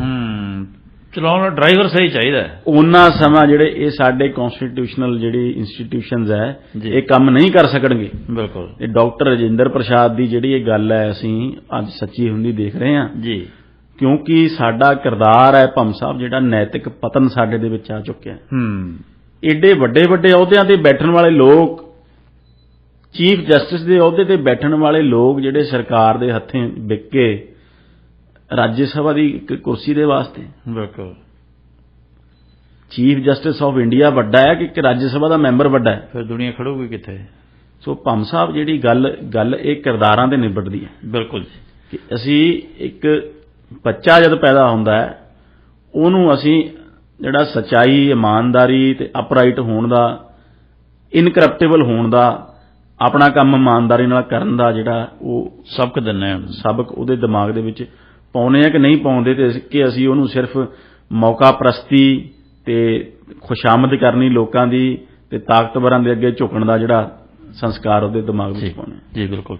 ਚਲਾਉਣ ਡਰਾਈਵਰ ਸਹੀ ਚਾਹੀਦਾ ਹੈ। ਉਹਨਾਂ ਸਮਾਂ ਜਿਹੜੇ ਇਹ ਸਾਡੇ ਕਨਸਟੀਟਿਊਸ਼ਨਲ ਜਿਹੜੀ ਇੰਸਟੀਟਿਊਸ਼ਨਸ ਹੈ। ਇਹ ਕੰਮ ਨਹੀਂ ਕਰ ਸਕਣਗੇ। ਬਿਲਕੁਲ। ਇਹ ਡਾਕਟਰ ਰਜਿੰਦਰ ਪ੍ਰਸਾਦ ਦੀ ਜਿਹੜੀ ਇਹ ਗੱਲ ਹੈ ਅਸੀਂ ਅੱਜ ਸੱਚੀ ਹੁੰਦੀ ਦੇਖ ਰਹੇ ਹਾਂ। ਜੀ। ਕਿਉਂਕਿ ਸਾਡਾ ਕਿਰਦਾਰ ਹੈ ਭੰਮ ਸਾਹਿਬ ਜਿਹੜਾ ਨੈਤਿਕ ਪਤਨ ਸਾਡੇ ਦੇ ਵਿੱਚ ਆ ਚੁੱਕਿਆ ਹੈ। ਹੂੰ। ਏਡੇ ਵੱਡੇ ਵੱਡੇ ਅਹੁਦਿਆਂ ਤੇ ਬੈਠਣ ਵਾਲੇ ਲੋਕ ਚੀਫ ਜਸਟਿਸ ਦੇ ਅਹੁਦੇ ਤੇ ਬੈਠਣ ਵਾਲੇ ਲੋਕ ਜਿਹੜੇ ਸਰਕਾਰ ਦੇ ਹੱਥੀਂ ਵਿਕ ਕੇ ਰਾਜ ਸਭਾ ਦੀ ਇੱਕ ਕੁਰਸੀ ਦੇ ਵਾਸਤੇ। ਬਿਲਕੁਲ। ਚੀਫ ਜਸਟਿਸ ਆਫ ਇੰਡੀਆ ਵੱਡਾ ਹੈ ਕਿ ਇੱਕ ਰਾਜ ਸਭਾ ਦਾ ਮੈਂਬਰ ਵੱਡਾ ਹੈ? ਫਿਰ ਦੁਨੀਆ ਖੜੂਗੀ ਕਿੱਥੇ? ਸੋ ਭੰਮ ਸਾਹਿਬ ਜਿਹੜੀ ਗੱਲ ਗੱਲ ਇਹ ਕਿਰਦਾਰਾਂ ਤੇ ਨਿਬੜਦੀ ਹੈ। ਬਿਲਕੁਲ ਕਿ ਅਸੀਂ ਇੱਕ ਬੱਚਾ ਜਦ ਪੈਦਾ ਹੁੰਦਾ ਹੈ ਉਹਨੂੰ ਅਸੀਂ ਜਿਹੜਾ ਸਚਾਈ ਇਮਾਨਦਾਰੀ ਤੇ ਅਪਰਾਈਟ ਹੋਣ ਦਾ ਇਨਕਰਪਟੇਬਲ ਹੋਣ ਦਾ ਆਪਣਾ ਕੰਮ ਇਮਾਨਦਾਰੀ ਨਾਲ ਕਰਨ ਦਾ ਜਿਹੜਾ ਉਹ ਸਬਕ ਦਿੰਨੇ ਸਬਕ ਉਹਦੇ ਦਿਮਾਗ ਦੇ ਵਿੱਚ ਪਾਉਨੇ ਆ ਕਿ ਨਹੀਂ ਪਾਉਂਦੇ ਤੇ ਕਿ ਅਸੀਂ ਉਹਨੂੰ ਸਿਰਫ ਮੌਕਾ ਪ੍ਰਸਤੀ ਤੇ ਖੁਸ਼ਾਮਦ ਕਰਨੀ ਲੋਕਾਂ ਦੀ ਤੇ ਤਾਕਤਵਰਾਂ ਦੇ ਅੱਗੇ ਝੁਕਣ ਦਾ ਜਿਹੜਾ ਸੰਸਕਾਰ ਉਹਦੇ ਦਿਮਾਗ ਵਿੱਚ ਪਾਉਨੇ ਜੀ ਬਿਲਕੁਲ।